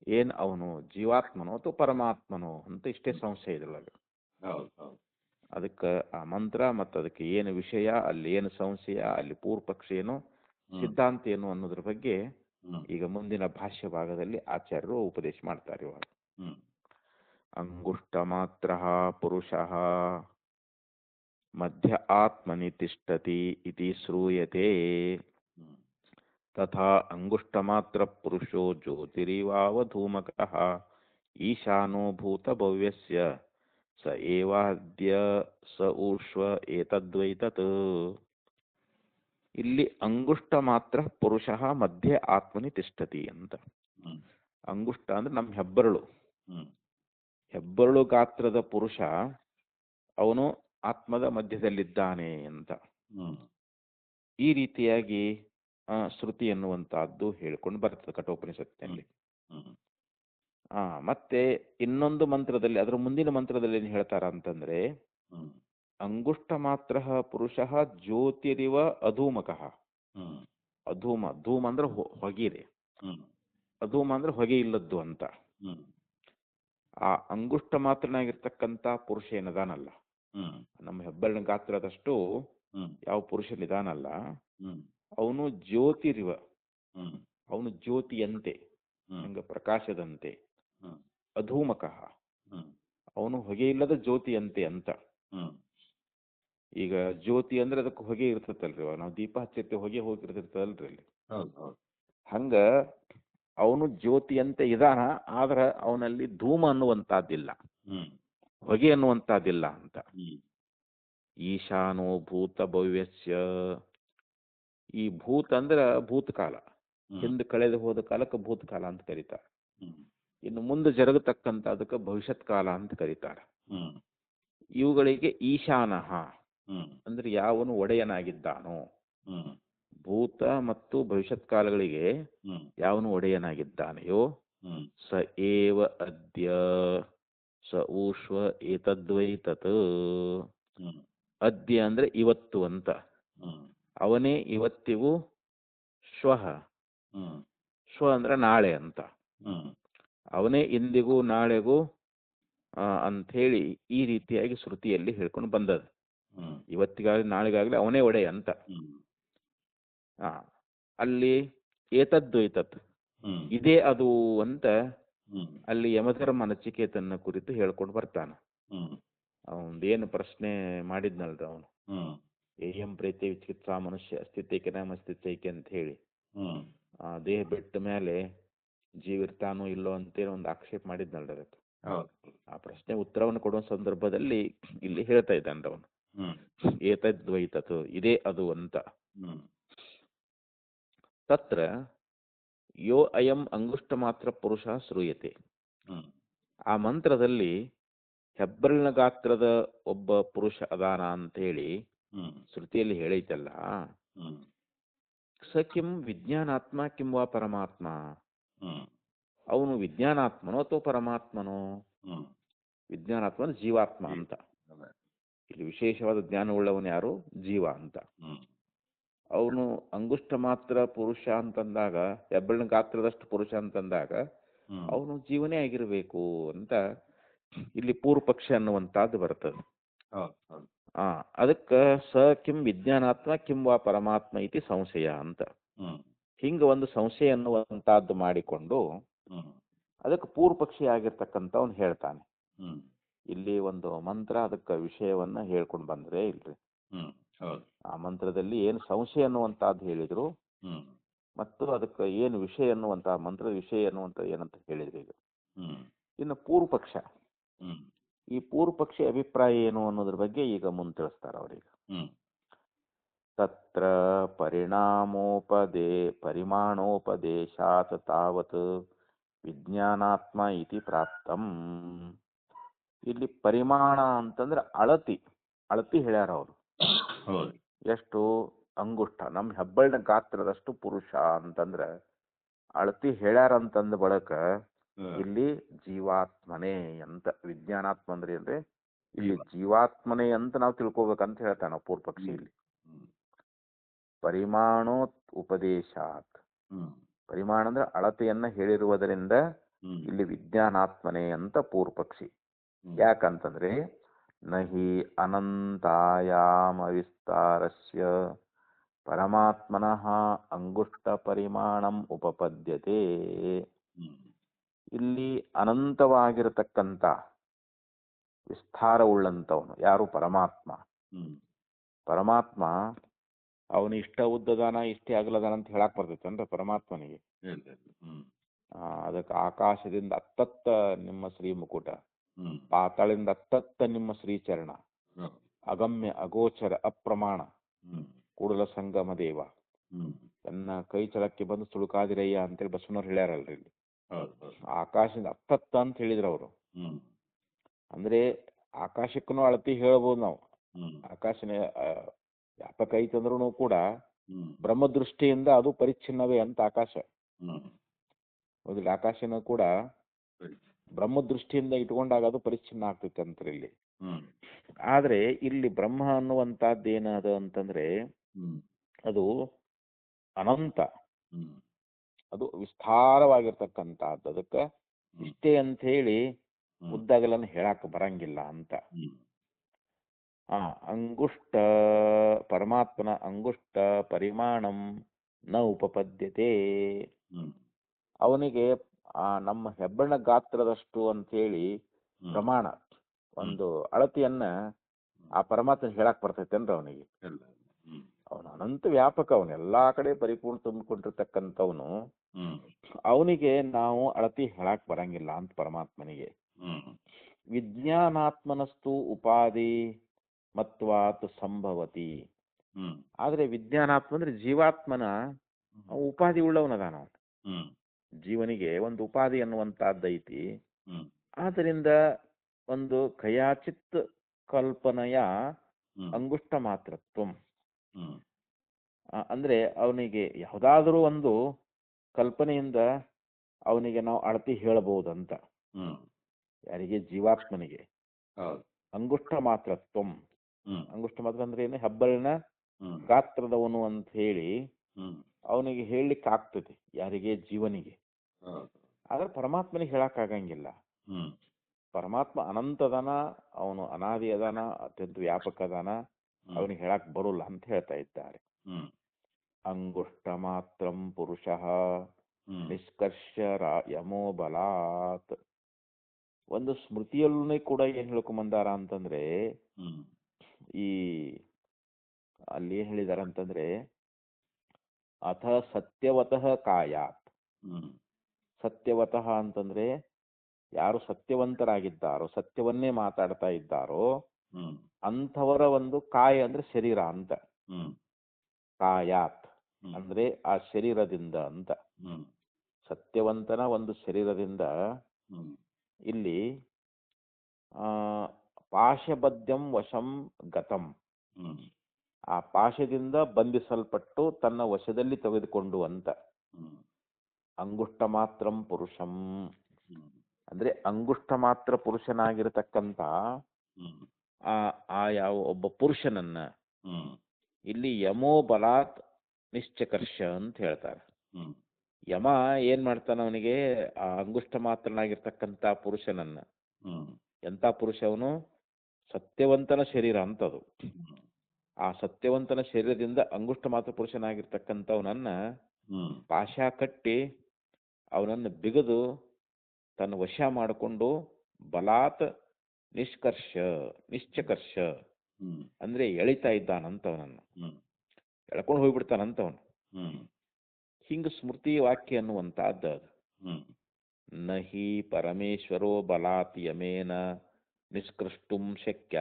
ಏನ್ ಅವನು ಜೀವಾತ್ಮನೋ ಅಥವಾ ಪರಮಾತ್ಮನೋ ಅಂತ ಇಷ್ಟೇ ಸಂಶಯ ಇದ್ರೊಳಗೆ. ಅದಕ್ಕೆ ಆ ಮಂತ್ರ ಮತ್ತು ಅದಕ್ಕೆ ಏನು ವಿಷಯ ಅಲ್ಲಿ ಏನು ಸಂಶಯ ಅಲ್ಲಿ ಪೂರ್ವ ಪಕ್ಷ ಏನು ಸಿದ್ಧಾಂತ ಏನು ಅನ್ನೋದ್ರ ಬಗ್ಗೆ ಈಗ ಮುಂದಿನ ಭಾಷ್ಯ ಭಾಗದಲ್ಲಿ ಆಚಾರ್ಯರು ಉಪದೇಶ ಮಾಡ್ತಾರೆ ಇವಾಗ. ಹ್ಮ್ ಅಂಗುಷ್ಟ ಮಾತ್ರ ಪುರುಷ ಮಧ್ಯ ಆತ್ಮನಿ ತಿಷ್ಟತಿ ಇತಿ ಶ್ರೂಯತೆ ತಥಾ ಅಂಗುಷ್ಟಮಾತ್ರ ಪುರುಷೋ ಜ್ಯೋತಿರಿವಾವಧೂಮಕಃ ಈಶಾನೋ ಭೂತಭವ್ಯಸ್ಯ ಸ ಏವಾದ್ಯ ಸ ಊರ್ಶ್ವ ಏತದ್ವೈತತ್ ಇಲ್ಲಿ ಅಂಗುಷ್ಟ ಮಾತ್ರ ಪುರುಷ ಮಧ್ಯೆ ಆತ್ಮನಿ ತಿಷ್ಟತಿ ಅಂತ ಅಂಗುಷ್ಟ ಅಂದ್ರೆ ನಮ್ಮ ಹೆಬ್ಬರಳು। ಹೆಬ್ಬರಳು ಗಾತ್ರದ ಪುರುಷ ಅವನು ಆತ್ಮದ ಮಧ್ಯದಲ್ಲಿದ್ದಾನೆ ಅಂತ. ಈ ರೀತಿಯಾಗಿ ಆ, ಶ್ರುತಿ ಎನ್ನುವಂತಹದ್ದು ಹೇಳ್ಕೊಂಡು ಬರ್ತದೆ ಕಠೋಪನಿಷತ್ತಿನಲ್ಲಿ. ಆ ಮತ್ತೆ ಇನ್ನೊಂದು ಮಂತ್ರದಲ್ಲಿ ಅದರ ಮುಂದಿನ ಮಂತ್ರದಲ್ಲಿ ಏನ್ ಹೇಳ್ತಾರ ಅಂತಂದ್ರೆ ಅಂಗುಷ್ಟ ಮಾತ್ರ ಪುರುಷ ಜ್ಯೋತಿರಿವ ಅಧೂಮಕಃ. ಅಧೂಮ ಧೂಮ ಅಂದ್ರೆ ಹೊಗೆ ಹೊಗೆರೆ. ಅಧೂಮ ಅಂದ್ರೆ ಹೊಗೆ ಇಲ್ಲದ್ದು ಅಂತ. ಆ ಅಂಗುಷ್ಟ ಮಾತ್ರನಾಗಿರ್ತಕ್ಕಂತ ಪುರುಷ ಏನದಾನಲ್ಲ? ನಮ್ಮ ಹೆಬ್ಬೆರಳಿನ ಗಾತ್ರದಷ್ಟು ಯಾವ ಪುರುಷ ನಿಧಾನಲ್ಲ ಹ್ಮ್. ಅವನು ಜ್ಯೋತಿರಿವ. ಅವನು ಜ್ಯೋತಿಯಂತೆ. ಹಂಗ ಪ್ರಕಾಶದಂತೆ. ಅಧೂಮಕ. ಅವನು ಹೊಗೆ ಇಲ್ಲದ ಜ್ಯೋತಿಯಂತೆ ಅಂತ. ಈಗ ಜ್ಯೋತಿ ಅಂದ್ರೆ ಅದಕ್ಕೆ ಹೊಗೆ ಇರ್ತದಲ್ರಿ ನಾವು ದೀಪ ಹಚ್ಚಿರ್ತೇವೆ ಹೊಗೆ ಹೋಗಿರ್ತಿರ್ತದಲ್ರಿ ಅಲ್ಲಿ. ಹಂಗ ಅವನು ಜ್ಯೋತಿಯಂತೆ ಇದಾನ ಆದ್ರೆ ಅವನಲ್ಲಿ ಧೂಮ ಅನ್ನುವಂಥದ್ದಿಲ್ಲ. ಹೊಗೆ ಅನ್ನುವಂಥದ್ದಿಲ್ಲ ಅಂತ. ಈಶಾನೋ ಭೂತ ಭವ್ಯಸ್ಯ. ಈ ಭೂತ ಅಂದ್ರೆ ಭೂತಕಾಲ. ಹಿಂದೆ ಕಳೆದು ಹೋದ ಕಾಲಕ್ಕೆ ಭೂತಕಾಲ ಅಂತ ಕರೀತಾರೆ. ಇನ್ನು ಮುಂದೆ ಜರುಗತಕ್ಕಂತ ಅದಕ್ಕೆ ಭವಿಷ್ಯತ್ ಕಾಲ ಅಂತ ಕರೀತಾರೆ. ಇವುಗಳಿಗೆ ಈಶಾನಃ ಹ್ಮ್. ಅಂದ್ರೆ ಯಾವನು ಒಡೆಯನಾಗಿದ್ದಾನೋ. ಭೂತ ಮತ್ತು ಭವಿಷ್ಯತ್ ಕಾಲಗಳಿಗೆ ಯಾವನು ಒಡೆಯನಾಗಿದ್ದಾನೆಯೋ ಸ ಏವ ಅದ್ಯ ಸ ಊಷ್ವ ಏತದ್ವೈ ತತ್ ಅದ್ಯ ಅಂದ್ರೆ ಇವತ್ತು ಅಂತ. ಅವನೇ ಇವತ್ತಿಗೂ ಶ್ವ ಶ್ವ ಅಂದ್ರೆ ನಾಳೆ ಅಂತ. ಅವನೇ ಇಂದಿಗೂ ನಾಳೆಗೂ ಅಂತ ಹೇಳಿ ಈ ರೀತಿಯಾಗಿ ಶ್ರುತಿಯಲ್ಲಿ ಹೇಳ್ಕೊಂಡು ಬಂದದ್ದು. ಇವತ್ತಿಗಾಗ್ಲಿ ನಾಳೆಗಾಗ್ಲಿ ಅವನೇ ಒಡೆಯ ಅಂತ. ಅಲ್ಲಿ ಏತದ್ದು ಐತತ್ ಇದೇ ಅದು ಅಂತ ಅಲ್ಲಿ ಯಮಧರ್ಮ ನಚಿಕೇತನ ಕುರಿತು ಹೇಳ್ಕೊಂಡು ಬರ್ತಾನೆ. ಅವನ್ ಏನು ಪ್ರಶ್ನೆ ಮಾಡಿದ್ನಲ್ರಿ ಅವನು. ಏಯಂ ಪ್ರೀತಿ ವಿಚಿಕಿತ್ಸಾ ಮನುಷ್ಯ ಅಸ್ತಿತ್ವಕ್ಕೆ ನಮ್ಮ ಅಸ್ತಿತ್ವಕ್ಕೆ ಅಂತ ಹೇಳಿ. ಆ ದೇಹ ಬಿಟ್ಟ ಮೇಲೆ ಜೀವಿರ್ತಾನೋ ಇಲ್ಲೋ ಅಂತೇಳಿ ಒಂದು ಆಕ್ಷೇಪ ಮಾಡಿದ್ನಲ್ರಿ ಅದಕ್ಕೆ. ಆ ಪ್ರಶ್ನೆ ಉತ್ತರವನ್ನು ಕೊಡುವ ಸಂದರ್ಭದಲ್ಲಿ ಇಲ್ಲಿ ಹೇಳ್ತಾ ಇದ್ದಾನೆ ಅವನು. ಹ್ಮ್. ಏತದ್ವೈತತ್ ಇದೇ ಅದು ಅಂತ. ತತ್ರ ಯೋ ಅಯಂ ಅಂಗುಷ್ಟ ಮಾತ್ರ ಪುರುಷ ಶ್ರೂಯತೆ ಆ ಮಂತ್ರದಲ್ಲಿ ಹೆಬ್ಬರಿನ ಗಾತ್ರದ ಒಬ್ಬ ಪುರುಷ ಅದಾನ ಅಂತ ಹೇಳಿ ಶ್ರುತಿಯಲ್ಲಿ ಹೇಳೈತಲ್ಲ ಸ ಕಿಂ ವಿಜ್ಞಾನಾತ್ಮ ಕಿಂವಾ ಪರಮಾತ್ಮ? ಅವನು ವಿಜ್ಞಾನಾತ್ಮನೋ ಅಥವಾ ಪರಮಾತ್ಮನೋ? ವಿಜ್ಞಾನಾತ್ಮನ ಜೀವಾತ್ಮ ಅಂತ. ಇಲ್ಲಿ ವಿಶೇಷವಾದ ಜ್ಞಾನವುಳ್ಳವನು ಯಾರು? ಜೀವ ಅಂತ. ಅವನು ಅಂಗುಷ್ಟ ಮಾತ್ರ ಪುರುಷ ಅಂತಂದಾಗ ಹೆಬ್ಬಳಿನ ಗಾತ್ರದಷ್ಟು ಪುರುಷ ಅಂತಂದಾಗ ಅವನು ಜೀವನೇ ಆಗಿರಬೇಕು ಅಂತ ಇಲ್ಲಿ ಪೂರ್ವ ಪಕ್ಷ ಅನ್ನುವಂತಹದ್ದು ಬರ್ತದೆ. ಆ ಅದಕ್ಕೆ ಸ ಕಿಂ ವಿಜ್ಞಾನಾತ್ಮ ಕಿಂ ವಾ ಪರಮಾತ್ಮ ಇತಿ ಸಂಶಯ ಅಂತ. ಹಿಂಗ ಒಂದು ಸಂಶಯ ಅನ್ನುವಂತಹದ್ದು ಮಾಡಿಕೊಂಡು ಅದಕ್ಕೆ ಪೂರ್ವ ಪಕ್ಷಿ ಆಗಿರ್ತಕ್ಕಂಥ ಅವ್ನು ಹೇಳ್ತಾನೆ ಇಲ್ಲಿ ಒಂದು ಮಂತ್ರ ಅದಕ್ಕೆ ವಿಷಯವನ್ನ ಹೇಳ್ಕೊಂಡು ಬಂದ್ರೆ ಇಲ್ರಿ. ಆ ಮಂತ್ರದಲ್ಲಿ ಏನು ಸಂಶಯ ಅನ್ನುವಂಥದ್ದು ಹೇಳಿದ್ರು. ಹ್ಮ್. ಮತ್ತು ಅದಕ್ಕೆ ಏನು ವಿಷಯ ಅನ್ನುವಂತಹ ಮಂತ್ರದ ವಿಷಯ ಅನ್ನುವಂತ ಏನಂತ ಹೇಳಿದ್ರು ಈಗ. ಹ್ಮ್. ಇನ್ನು ಪೂರ್ವ ಪಕ್ಷ ಈ ಪೂರ್ವ ಪಕ್ಷ ಅಭಿಪ್ರಾಯ ಏನು ಅನ್ನೋದ್ರ ಬಗ್ಗೆ ಈಗ ಮುಂದೆ ತಿಳಿಸ್ತಾರೆ ಅವರಿಗೆ ತತ್ರ ಪರಿಣಾಮೋಪದೇ ಪರಿಮಾಣೋಪದೇಶಾತ್ ತಾವತ್ ವಿಜ್ಞಾನಾತ್ಮ ಇತಿ ಪ್ರಾಪ್ತಂ. ಇಲ್ಲಿ ಪರಿಮಾಣ ಅಂತಂದ್ರೆ ಅಳತಿ. ಅಳತಿ ಹೇಳ್ಯಾರ ಅವರು. ಹೌದು. ಎಷ್ಟು ಅಂಗುಷ್ಟ ನಮ್ಮ ಹೆಬ್ಬಳ್ಳಿನ ಗಾತ್ರದಷ್ಟು ಪುರುಷ ಅಂತಂದ್ರೆ ಅಳತಿ ಹೇಳ್ಯಾರ ಅಂತಂದ ಬಳಕ ಇಲ್ಲಿ ಜೀವಾತ್ಮನೇ ಅಂತ ವಿಜ್ಞಾನಾತ್ಮ ಅಂದ್ರೆ ಏನ್ರಿ? ಇಲ್ಲಿ ಜೀವಾತ್ಮನೇ ಅಂತ ನಾವು ತಿಳ್ಕೊಬೇಕಂತ ಹೇಳ್ತಾನೆ ನಾವು ಪೂರ್ವ ಪಕ್ಷಿ ಇಲ್ಲಿ. ಪರಿಮಾಣೋತ್ ಪರಿಮಾಣೋ ಉಪದೇಶಾತ್ ಪರಿಮಾಣ ಅಂದ್ರೆ ಅಳತೆಯನ್ನ ಹೇಳಿರುವುದರಿಂದ ಇಲ್ಲಿ ವಿಜ್ಞಾನಾತ್ಮನೇ ಅಂತ ಪೂರ್ವಪಕ್ಷಿ. ಯಾಕಂತಂದ್ರೆ ನಹಿ ವಿಸ್ತಾರಸ್ಯ ಪರಮಾತ್ಮನಃ ಅಂಗುಷ್ಟ ಪರಿಮಾಣಂ ಉಪಪದ್ಯತೆ. ಇಲ್ಲಿ ಅನಂತವಾಗಿರತಕ್ಕಂಥ ವಿಸ್ತಾರವುಳ್ಳಂಥವನು ಯಾರು ಪರಮಾತ್ಮ ಹ್ಮ್. ಪರಮಾತ್ಮ ಅವನು ಇಷ್ಟ ಉದ್ದದಾನ ಇಷ್ಟೇ ಆಗಲದಾನ ಅಂತ ಹೇಳಕ್ ಬರ್ತೈತೇನ್ರಿ ಪರಮಾತ್ಮನಿಗೆ ಅದಕ್ಕೆ ಆಕಾಶದಿಂದ ಅತ್ತತ್ತ ನಿಮ್ಮ ಶ್ರೀ ಮುಕುಟ. ಪಾತಾಳಿಂದ ತತ್ತ ನಿಮ್ಮ ಶ್ರೀಚರಣ. ಚರಣ ಅಗಮ್ಯ ಅಗೋಚರ ಅಪ್ರಮಾಣ. ಕೂಡಲ ಸಂಗಮ ದೇವ. ತನ್ನ ಕೈ ಚಳಕ್ಕೆ ಬಂದು ತುಳುಕಾದಿರಯ್ಯ ಅಂತೇಳಿ ಬಸವನವ್ರು ಹೇಳ್ಯಾರಲ್ರಿ ಇಲ್ಲಿ. ಆಕಾಶದಿಂದ ಅತ್ತತ್ತ ಅಂತ ಹೇಳಿದ್ರು ಅವರು. ಅಂದ್ರೆ ಆಕಾಶಕ್ಕೂ ಅಳತಿ ಹೇಳ್ಬೋದು ನಾವು. ಆಕಾಶನ ವ್ಯಾಪಕ ಐತಂದ್ರೂ ಕೂಡ ಬ್ರಹ್ಮ ದೃಷ್ಟಿಯಿಂದ ಅದು ಪರಿಚ್ಛಿನ್ನವೇ ಅಂತ ಆಕಾಶ. ಹೌದಿಲ್ಲ ಆಕಾಶನ ಕೂಡ ಸರಿ. ಬ್ರಹ್ಮದೃಷ್ಟಿಯಿಂದ ಇಟ್ಕೊಂಡಾಗ ಅದು ಪರಿಚ್ಛಿನ್ನ ಆಗ್ತೈತೆ ಅಂತ್ರಿ ಇಲ್ಲಿ. ಆದ್ರೆ ಇಲ್ಲಿ ಬ್ರಹ್ಮ ಅನ್ನುವಂಥದ್ದು ಏನದ ಅಂತಂದ್ರೆ. ಅದು ಅನಂತ. ಅದು ವಿಸ್ತಾರವಾಗಿರ್ತಕ್ಕಂಥದ್ದು ಅದಕ್ಕೆ. ಇಷ್ಟೇ ಅಂತ ಹೇಳಿ ಹ್ಮ್. ಹೇಳಾಕ ಬರಂಗಿಲ್ಲ ಅಂತ. ಆ ಅಂಗುಷ್ಟ ಪರಮಾತ್ಮನ ಅಂಗುಷ್ಟ ಪರಿಮಾಣಂ ನ ಉಪಪದ್ಯತೆ. ಅವನಿಗೆ ಆ ನಮ್ಮ ಹೆಬ್ಬಣ್ಣ ಗಾತ್ರದಷ್ಟು ಅಂತ ಹೇಳಿ ಪ್ರಮಾಣ ಒಂದು ಅಳತೆಯನ್ನ ಆ ಪರಮಾತ್ಮ ಹೇಳಕ್ ಬರ್ತೈತೇನ್ರಿ ಅವನಿಗೆ. ಇಲ್ಲ ಅವನು ಅನಂತ ವ್ಯಾಪಕ ಅವನು ಎಲ್ಲಾ ಕಡೆ ಪರಿಪೂರ್ಣ ತುಂಬಿಕೊಂಡಿರ್ತಕ್ಕಂಥವನು ಅವನಿಗೆ ನಾವು ಅಳತಿ ಹೇಳಕ್ ಬರಂಗಿಲ್ಲ ಅಂತ ಪರಮಾತ್ಮನಿಗೆ. ವಿಜ್ಞಾನಾತ್ಮನಸ್ತು ಉಪಾಧಿ ಮತ್ವಾತ್ ಸಂಭವತಿ. ಆದ್ರೆ ವಿಜ್ಞಾನಾತ್ಮ ಅಂದ್ರೆ ಜೀವಾತ್ಮನ ಉಪಾಧಿ ಉಳ್ಳವನದಾನ ಅವನು. ಜೀವನಿಗೆ ಒಂದು ಉಪಾಧಿ ಅನ್ನುವಂತಹದ್ದೈತಿ ಆದ್ರಿಂದ ಆದ್ದರಿಂದ ಒಂದು ಕಯಾಚಿತ್ ಕಲ್ಪನೆಯ ಅಂಗುಷ್ಟ ಮಾತ್ರತ್ವ. ಅಂದ್ರೆ ಅವನಿಗೆ ಯಾವುದಾದ್ರೂ ಒಂದು ಕಲ್ಪನೆಯಿಂದ ಅವನಿಗೆ ನಾವು ಅಳತಿ ಹೇಳಬಹುದಂತ ಯಾರಿಗೆ? ಜೀವಾತ್ಮನಿಗೆ. ಅಂಗುಷ್ಟ ಮಾತ್ರತ್ವ. ಅಂಗುಷ್ಟ ಮಾತ್ರ ಅಂದ್ರೆ ಏನು? ಹೆಬ್ಬಳಿನ ಗಾತ್ರದವನು ಅಂತ ಹೇಳಿ ಅವನಿಗೆ ಹೇಳಲಿಕ್ಕೆ ಆಗ್ತದೆ ಯಾರಿಗೆ? ಜೀವನಿಗೆ. ಆದ್ರೆ ಪರಮಾತ್ಮನಿಗೆ ಹೇಳಕ್ ಆಗಂಗಿಲ್ಲ. ಪರಮಾತ್ಮ ಅನಂತದನ ಅವನು ಅನಾದಿ ಅದಾನ ಅತ್ಯಂತ ವ್ಯಾಪಕ ಅದಾನ ಅವನಿಗೆ ಹೇಳಕ್ ಬರೋಲ್ಲ ಅಂತ ಹೇಳ್ತಾ ಇದ್ದಾರೆ. ಅಂಗುಷ್ಟ ಮಾತ್ರಂ ಪುರುಷ ನಿಷ್ಕರ್ಷ ಯಮೋ ಬಲಾತ್. ಒಂದು ಸ್ಮೃತಿಯಲ್ಲೂ ಕೂಡ ಏನ್ ಹೇಳ್ಕೊಂಬಂದಾರ ಅಂತಂದ್ರೆ ಈ ಅಲ್ಲಿ ಏನ್ ಹೇಳಿದಾರ ಅಂತಂದ್ರೆ ಅಥ ಸತ್ಯವತಃ ಕಾಯಾತ್. ಸತ್ಯವತಃ ಅಂತಂದ್ರೆ ಯಾರು ಸತ್ಯವಂತರಾಗಿದ್ದಾರೋ ಸತ್ಯವನ್ನೇ ಮಾತಾಡ್ತಾ ಇದ್ದಾರೋ ಅಂಥವರ ಒಂದು ಕಾಯ ಅಂದ್ರೆ ಶರೀರ ಅಂತ. ಕಾಯಾತ್ ಅಂದ್ರೆ ಆ ಶರೀರದಿಂದ ಅಂತ. ಸತ್ಯವಂತನ ಒಂದು ಶರೀರದಿಂದ ಇಲ್ಲಿ ಆ ಪಾಶಬದ್ಯಂ ವಶಂ ಗತಂ. ಆ ಪಾಶದಿಂದ ಬಂಧಿಸಲ್ಪಟ್ಟು ತನ್ನ ವಶದಲ್ಲಿ ತೆಗೆದುಕೊಂಡು ಅಂತ. ಅಂಗುಷ್ಟ ಮಾತ್ರಂ ಪುರುಷಂ ಅಂದ್ರೆ ಅಂಗುಷ್ಟ ಮಾತ್ರ ಪುರುಷನಾಗಿರತಕ್ಕಂತ ಆ ಆ ಯಾವ ಒಬ್ಬ ಪುರುಷನನ್ನ ಇಲ್ಲಿ ಯಮೋ ಬಲಾತ್ ನಿಶ್ಚಕರ್ಷ ಅಂತ ಹೇಳ್ತಾರೆ. ಯಮ ಏನ್ ಮಾಡ್ತಾನ ಅವನಿಗೆ? ಆ ಅಂಗುಷ್ಟ ಮಾತ್ರನಾಗಿರ್ತಕ್ಕಂತ ಪುರುಷನನ್ನ ಎಂತ ಪುರುಷ ಅವನು? ಸತ್ಯವಂತನ ಶರೀರ ಅಂತದು. ಆ ಸತ್ಯವಂತನ ಶರೀರದಿಂದ ಅಂಗುಷ್ಟ ಮಾತ್ರ ಪುರುಷನಾಗಿರ್ತಕ್ಕಂಥವನನ್ನ ಪಾಶ ಕಟ್ಟಿ ಅವನನ್ನು ಬಿಗದು ತನ್ನ ವಶ ಮಾಡಿಕೊಂಡು ಬಲಾತ್ ನಿಷ್ಕರ್ಷ ನಿಶ್ಚಕರ್ಷ ಅಂದ್ರೆ ಎಳಿತಾ ಇದ್ದಾನಂತ ಅವನನ್ನು ಎಳ್ಕೊಂಡು ಹೋಗ್ಬಿಡ್ತಾನಂತ ಅವನು ಹಿಂಗ ಸ್ಮೃತಿ ವಾಕ್ಯ ಅನ್ನುವಂತಹದ್ದು ಅದು. ನಹಿ ಪರಮೇಶ್ವರೋ ಬಲಾತ್ ಯಮೇನ ನಿಷ್ಕೃಷ್ಟುಂ ಶಕ್ಯ.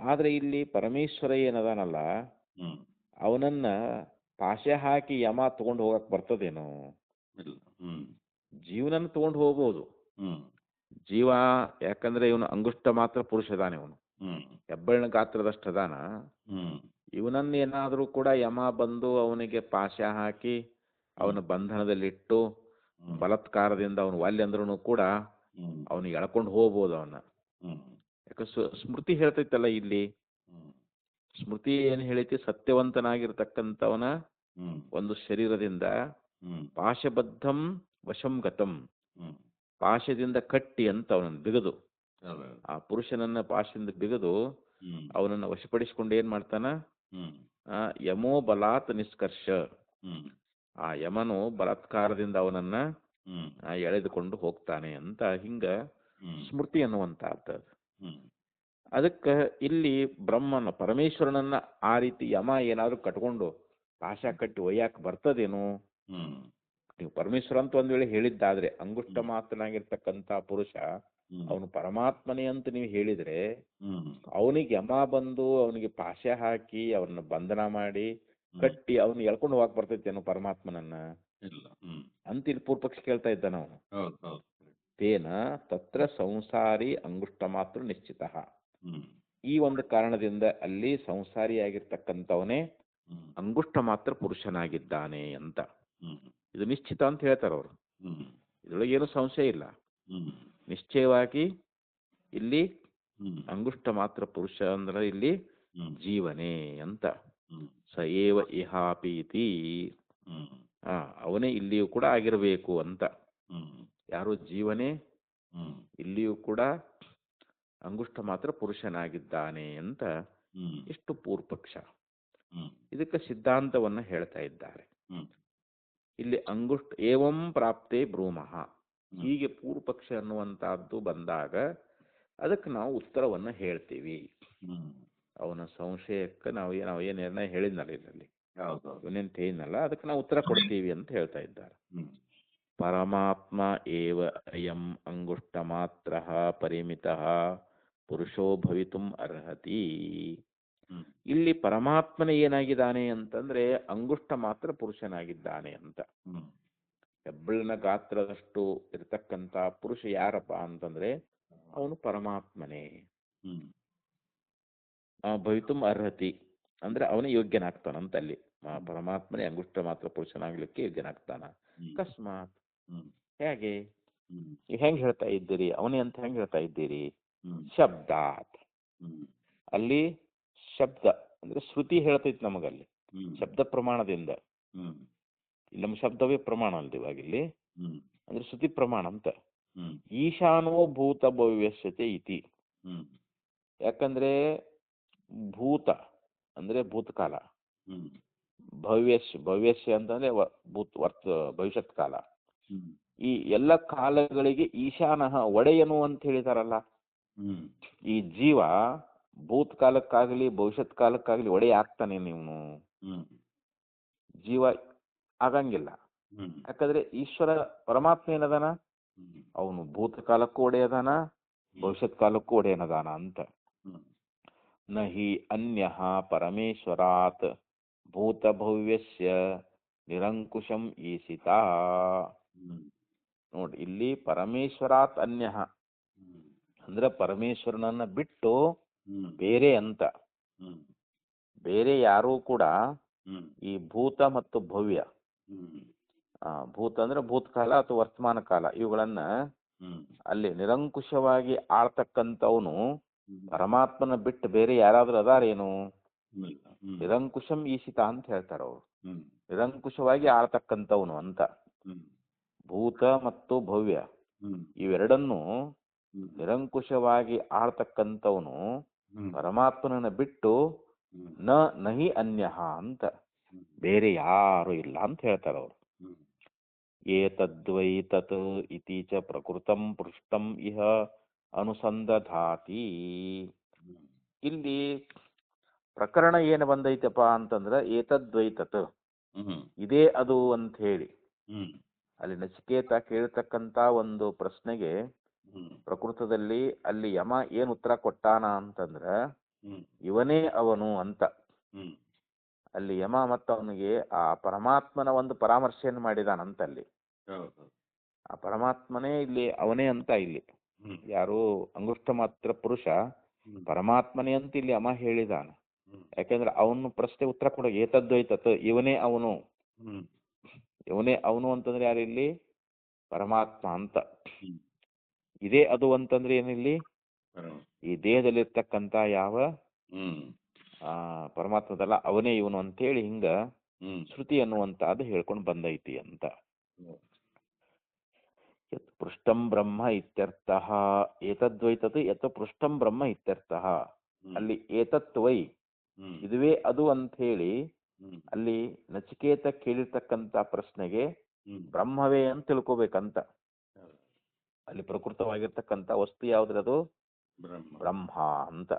ಆದ್ರೆ ಇಲ್ಲಿ ಪರಮೇಶ್ವರ ಏನದಾನಲ್ಲ ಅವನನ್ನ ಪಾಶೆ ಹಾಕಿ ಯಮ ತಗೊಂಡು ಹೋಗಕ್ ಬರ್ತದೇನೋ. ಇಲ್ಲ. ಹ್ಮ್. ಜೀವನನ್ನ ತಗೊಂಡು ಹೋಗ್ಬೋದು. ಹ್ಮ್. ಜೀವ ಯಾಕಂದ್ರೆ ಇವನು ಅಂಗುಷ್ಟ ಮಾತ್ರ ಪುರುಷ ಅದಾನ ಇವನು. ಹ್ಮ್. ಹೆಬ್ಬಳ್ಳಿನ ಗಾತ್ರದಷ್ಟು ಅದಾನ ಹ್ಮ್. ಇವನನ್ನ ಏನಾದ್ರೂ ಕೂಡ ಯಮ ಬಂದು ಅವನಿಗೆ ಪಾಶ ಹಾಕಿ ಅವನ ಬಂಧನದಲ್ಲಿಟ್ಟು ಬಲತ್ಕಾರದಿಂದ ಅವನು ವಾಲ್ಯ ಅಂದ್ರೂ ಕೂಡ ಹ್ಮ್. ಅವನಿಗೆ ಎಳ್ಕೊಂಡು ಹೋಗ್ಬೋದು ಅವನ ಯಾಕೆ ಸ್ಮೃತಿ ಹೇಳ್ತೈತಲ್ಲ ಇಲ್ಲಿ. ಸ್ಮೃತಿ ಏನ್ ಹೇಳೈತಿ? ಸತ್ಯವಂತನಾಗಿರ್ತಕ್ಕಂಥವನ ಒಂದು ಶರೀರದಿಂದ ಪಾಶಬದ್ಧಂ ವಶಂ ಗತಂ. ಪಾಶದಿಂದ ಕಟ್ಟಿ ಅಂತ ಅವನನ್ನು ಬಿಗದು. ಆ ಪುರುಷನನ್ನ ಪಾಶದಿಂದ ಬಿಗದು ಅವನನ್ನ ವಶಪಡಿಸಿಕೊಂಡು ಏನ್ ಮಾಡ್ತಾನ? ಯಮೋ ಬಲಾತ್ ನಿಷ್ಕರ್ಷ. ಆ ಯಮನು ಬಲಾತ್ಕಾರದಿಂದ ಅವನನ್ನ ಎಳೆದುಕೊಂಡು ಹೋಗ್ತಾನೆ ಅಂತ ಹಿಂಗ ಸ್ಮೃತಿ ಅನ್ನುವಂತ ಹ್ಮ್. ಅದಕ್ಕೆ ಇಲ್ಲಿ ಬ್ರಹ್ಮನ ಪರಮೇಶ್ವರನನ್ನ ಆ ರೀತಿ ಯಮ ಏನಾದ್ರು ಕಟ್ಕೊಂಡು ಪಾಶ ಕಟ್ಟಿ ಒಯ್ಯಾಕ ಬರ್ತದೇನು? ನೀವು ಪರಮೇಶ್ವರ ಅಂತ ಒಂದ್ ವೇಳೆ ಹೇಳಿದ್ದಾದ್ರೆ ಅಂಗುಷ್ಟ ಮಾತ್ರನಾಗಿರ್ತಕ್ಕಂತ ಮಾತನಾಗಿರ್ತಕ್ಕಂಥ ಪುರುಷ ಅವನು ಪರಮಾತ್ಮನೇ ಅಂತ ನೀವು ಹೇಳಿದ್ರೆ ಅವನಿಗೆ ಯಮ ಬಂದು ಅವನಿಗೆ ಪಾಶ ಹಾಕಿ ಅವನ್ನ ಬಂಧನ ಮಾಡಿ ಕಟ್ಟಿ ಅವನು ಎಳ್ಕೊಂಡು ಹೋಗಕ್ ಬರ್ತೈತೇನು ಪರಮಾತ್ಮನನ್ನ? ಅಂತ ಇಲ್ಲಿ ಪೂರ್ವಪಕ್ಷ ಕೇಳ್ತಾ ಇದ್ದಾನ ಅವನು ತೇನ ತತ್ರ ಸಂಸಾರಿ ಅಂಗುಷ್ಟ ಮಾತ್ರ ನಿಶ್ಚಿತ. ಈ ಒಂದು ಕಾರಣದಿಂದ ಅಲ್ಲಿ ಸಂಸಾರಿಯಾಗಿರ್ತಕ್ಕಂಥವನೇ ಅಂಗುಷ್ಟ ಮಾತ್ರ ಪುರುಷನಾಗಿದ್ದಾನೆ ಅಂತ. ಇದು ನಿಶ್ಚಿತ ಅಂತ ಹೇಳ್ತಾರೆ ಅವರು. ಹ್ಮ್. ಇದ್ರೊಳಗೆ ಏನು ಸಂಶಯ ಇಲ್ಲ. ನಿಶ್ಚಯವಾಗಿ ಇಲ್ಲಿ ಅಂಗುಷ್ಟ ಮಾತ್ರ ಪುರುಷ ಅಂದ್ರೆ ಇಲ್ಲಿ ಜೀವನೇ ಅಂತ. ಸ ಏವ ಇಹಾಪೀತಿ. ಆ ಅವನೇ ಇಲ್ಲಿಯೂ ಕೂಡ ಆಗಿರಬೇಕು ಅಂತ. ಯಾರು ಜೀವನೇ ಇಲ್ಲಿಯೂ ಕೂಡ ಅಂಗುಷ್ಟ ಮಾತ್ರ ಪುರುಷನಾಗಿದ್ದಾನೆ ಅಂತ ಎಷ್ಟು ಇಷ್ಟು ಪೂರ್ವಪಕ್ಷ ಇದಕ್ಕೆ ಸಿದ್ಧಾಂತವನ್ನ ಹೇಳ್ತಾ ಇದ್ದಾರೆ. ಇಲ್ಲಿ ಅಂಗುಷ್ಟ ಏವಂ ಪ್ರಾಪ್ತೆ ಭ್ರೂಮಃ ಹೀಗೆ ಹೀಗೆ ಪೂರ್ವಪಕ್ಷ ಅನ್ನುವಂತಹದ್ದು ಬಂದಾಗ ಅದಕ್ಕೆ ನಾವು ಉತ್ತರವನ್ನ ಹೇಳ್ತೀವಿ. ಅವನ ಸಂಶಯಕ್ಕೆ ನಾವು ನಾವು ಏನು ನಿರ್ಣಯ ಹೇಳಿದ್ನಲ್ಲ ಇದರಲ್ಲಿ? ಹೌದು ಹೇಳಿದ್ನಲ್ಲ? ಅದಕ್ಕೆ ನಾವು ಉತ್ತರ ಕೊಡ್ತೀವಿ ಅಂತ ಹೇಳ್ತಾ ಇದ್ದಾರೆ. ಪರಮಾತ್ಮ ಏವ ಅಯಂ ಅಂಗುಷ್ಟ ಮಾತ್ರ ಪರಿಮಿತ ಪುರುಷೋ ಭವಿತುಂ ಅರ್ಹತಿ. ಇಲ್ಲಿ ಪರಮಾತ್ಮನ ಏನಾಗಿದ್ದಾನೆ ಅಂತಂದ್ರೆ ಅಂಗುಷ್ಟ ಮಾತ್ರ ಪುರುಷನಾಗಿದ್ದಾನೆ ಅಂತ. ಹೆಬ್ಬಳನ ಗಾತ್ರದಷ್ಟು ಇರತಕ್ಕಂತ ಪುರುಷ ಯಾರಪ್ಪ ಅಂತಂದ್ರೆ ಅವನು ಪರಮಾತ್ಮನೇ. ಆ, ಭವಿತುಂ ಅರ್ಹತಿ ಅಂದ್ರೆ ಅವನೇ ಯೋಗ್ಯನಾಗ್ತಾನಂತ ಅಲ್ಲಿ. ಪರಮಾತ್ಮನೇ ಅಂಗುಷ್ಟ ಮಾತ್ರ ಪುರುಷನಾಗ್ಲಿಕ್ಕೆ ಯೋಗ್ಯನಾಗ್ತಾನ. ಅಕಸ್ಮಾತ್. ಹೇಗೆ? ಹೆಂಗ್ ಹೇಳ್ತಾ ಇದ್ದೀರಿ? ಅವನೇ ಅಂತ ಹೆಂಗ್ ಹೇಳ್ತಾ ಇದ್ದೀರಿ? ಶಬ್ದಾತ್. ಅಲ್ಲಿ ಶಬ್ದ ಅಂದ್ರೆ ಶ್ರುತಿ ಹೇಳ್ತೈತಿ ನಮಗಲ್ಲಿ. ಶಬ್ದ ಪ್ರಮಾಣದಿಂದ. ನಮ್ಮ ಶಬ್ದವೇ ಪ್ರಮಾಣ ಅಲ್ರಿ ಇವಾಗ ಇಲ್ಲಿ. ಹ್ಮ್. ಅಂದ್ರೆ ಶ್ರುತಿ ಪ್ರಮಾಣ ಅಂತ. ಈಶಾನೋ ಭೂತ ಭವ್ಯಸ್ಯತೆ ಇತಿ. ಯಾಕಂದ್ರೆ ಭೂತ ಅಂದ್ರೆ ಭೂತಕಾಲ. ಭವ್ಯಶ್ ಭವ್ಯಶ್ಯ ಭವ್ಯಸ್ಯ ಅಂತಂದ್ರೆ ಭೂತ್ ವರ್ತ ಭವಿಷ್ಯತ್ ಕಾಲ ಈ ಎಲ್ಲ ಕಾಲಗಳಿಗೆ ಈಶಾನಃ ಒಡೆಯನು ಅಂತ ಹೇಳಿದಾರಲ್ಲ. ಹ್ಮ್. ಈ ಜೀವ ಭೂತ್ ಕಾಲಕ್ಕಾಗ್ಲಿ ಭವಿಷ್ಯತ್ ಕಾಲಕ್ಕಾಗ್ಲಿ ಒಡೆ ಆಗ್ತಾನೆ ನೀವು. ಹ್ಮ್. ಜೀವ ಆಗಂಗಿಲ್ಲ. ಹ್ಮ್. ಯಾಕಂದ್ರೆ ಈಶ್ವರ ಪರಮಾತ್ಮ ಏನದಾನ? ಹ್ಮ್. ಅವನು ಭೂತಕಾಲಕ್ಕೂ ಒಡೆಯದಾನ ಭವಿಷ್ಯತ್ ಕಾಲಕ್ಕೂ ಒಡೆಯನದಾನ ಅಂತ. ನಹಿ ನ ಹಿ ಅನ್ಯ ಪರಮೇಶ್ವರಾತ್ ಭೂತಭವ್ಯಸ್ಯ ನಿರಂಕುಶಂ ಈಸಿತಾ ಹ್ಮ್. ನೋಡಿ ಇಲ್ಲಿ ಪರಮೇಶ್ವರಾತ್ ಅನ್ಯ ಹ್ಮ್ ಅಂದ್ರೆ ಪರಮೇಶ್ವರನನ್ನ ಬಿಟ್ಟು ಬೇರೆ ಅಂತ. ಬೇರೆ ಯಾರೂ ಕೂಡ ಈ ಭೂತ ಮತ್ತು ಭವ್ಯ ಭೂತ ಅಂದ್ರೆ ಭೂತಕಾಲ ಅಥವಾ ವರ್ತಮಾನ ಕಾಲ ಇವುಗಳನ್ನ ಅಲ್ಲಿ ನಿರಂಕುಶವಾಗಿ ಆಳ್ತಕ್ಕಂಥವನು ಪರಮಾತ್ಮನ ಬಿಟ್ಟು ಬೇರೆ ಯಾರಾದ್ರೂ ಅದಾರೇನು? ನಿರಂಕುಶಂ ಈಶಿತ ಅಂತ ಹೇಳ್ತಾರ ಅವ್ರು. ನಿರಂಕುಶವಾಗಿ ಆಳ್ತಕ್ಕಂಥವನು ಅಂತ. ಭೂತ ಮತ್ತು ಭವ್ಯ ಇವೆರಡನ್ನೂ ನಿರಂಕುಶವಾಗಿ ಆಳ್ತಕ್ಕಂಥವನು ಹ್ಮ್. ಪರಮಾತ್ಮನನ್ನ ಬಿಟ್ಟು ನ ನಹಿ ಅನ್ಯ ಅಂತ ಬೇರೆ ಯಾರು ಇಲ್ಲ ಅಂತ ಹೇಳ್ತಾರ ಅವರು. ಏತದ್ವೈ ತತ್ ಇತಿ ಚ ಪ್ರಕೃತಂ ಪೃಷ್ಟಂ ಇಹ ಅನುಸಂಧಾತಿ ಇಲ್ಲಿ ಪ್ರಕರಣ ಏನು ಬಂದೈತಪ್ಪ ಅಂತಂದ್ರೆ ಏತದ್ವೈತತ್ ಇದೇ ಅದು ಅಂತ ಹೇಳಿ ಅಲ್ಲಿ ನಚಿಕೇತ ಕೇಳ್ತಕ್ಕಂತ ಒಂದು ಪ್ರಶ್ನೆಗೆ ಪ್ರಕೃತದಲ್ಲಿ ಅಲ್ಲಿ ಯಮ ಏನ್ ಉತ್ತರ ಕೊಟ್ಟಾನ ಅಂತಂದ್ರ ಇವನೇ ಅವನು ಅಂತ. ಅಲ್ಲಿ ಯಮ ಮತ್ತ ಅವನಿಗೆ ಆ ಪರಮಾತ್ಮನ ಒಂದು ಪರಾಮರ್ಶೆಯನ್ನು ಮಾಡಿದಾನಂತ ಅಲ್ಲಿ. ಆ ಪರಮಾತ್ಮನೇ ಇಲ್ಲಿ ಅವನೇ ಅಂತ ಇಲ್ಲಿ. ಯಾರು ಅಂಗುಷ್ಟ ಮಾತ್ರ ಪುರುಷ ಪರಮಾತ್ಮನೇ ಅಂತ ಇಲ್ಲಿ ಅಮ ಹೇಳಿದಾನ. ಯಾಕಂದ್ರೆ ಅವನು ಪ್ರಶ್ನೆ ಉತ್ತರ ಕೊಡ ಐತತ್ ಇವನೇ ಅವನು. ಇವನೇ ಅವನು ಅಂತಂದ್ರೆ ಯಾರು ಇಲ್ಲಿ? ಪರಮಾತ್ಮ ಅಂತ. ಇದೇ ಅದು ಅಂತಂದ್ರೆ ಏನಿಲ್ಲಿ? ಈ ದೇಹದಲ್ಲಿರ್ತಕ್ಕಂತ ಯಾವ ಆ ಪರಮಾತ್ಮದಲ್ಲ ಅವನೇ ಇವನು ಅಂತೇಳಿ ಹಿಂಗ ಶ್ರುತಿ ಅದು ಹೇಳ್ಕೊಂಡು ಬಂದೈತಿ ಅಂತ. ಪೃಷ್ಠಂ ಯತ್ ಪೃಷ್ಟಂ ಬ್ರಹ್ಮ ಇತ್ಯರ್ಥ ಏತದ್ವೈತತ್ ಯತ್ ಪೃಷ್ಟಂ ಬ್ರಹ್ಮ ಇತ್ಯರ್ಥ. ಅಲ್ಲಿ ಏತತ್ವೈ ಇದುವೇ ಅದು ಅಂತ ಹೇಳಿ ಅಲ್ಲಿ ನಚಿಕೇತ ಕೇಳಿರ್ತಕ್ಕಂತ ಪ್ರಶ್ನೆಗೆ ಬ್ರಹ್ಮವೇ ಅಂತ ತಿಳ್ಕೊಬೇಕಂತ. ಅಲ್ಲಿ ಪ್ರಕೃತವಾಗಿರ್ತಕ್ಕಂಥ ವಸ್ತು ಯಾವ್ದ್ರಿ ಅದು? ಬ್ರಹ್ಮ. ಅಂತ.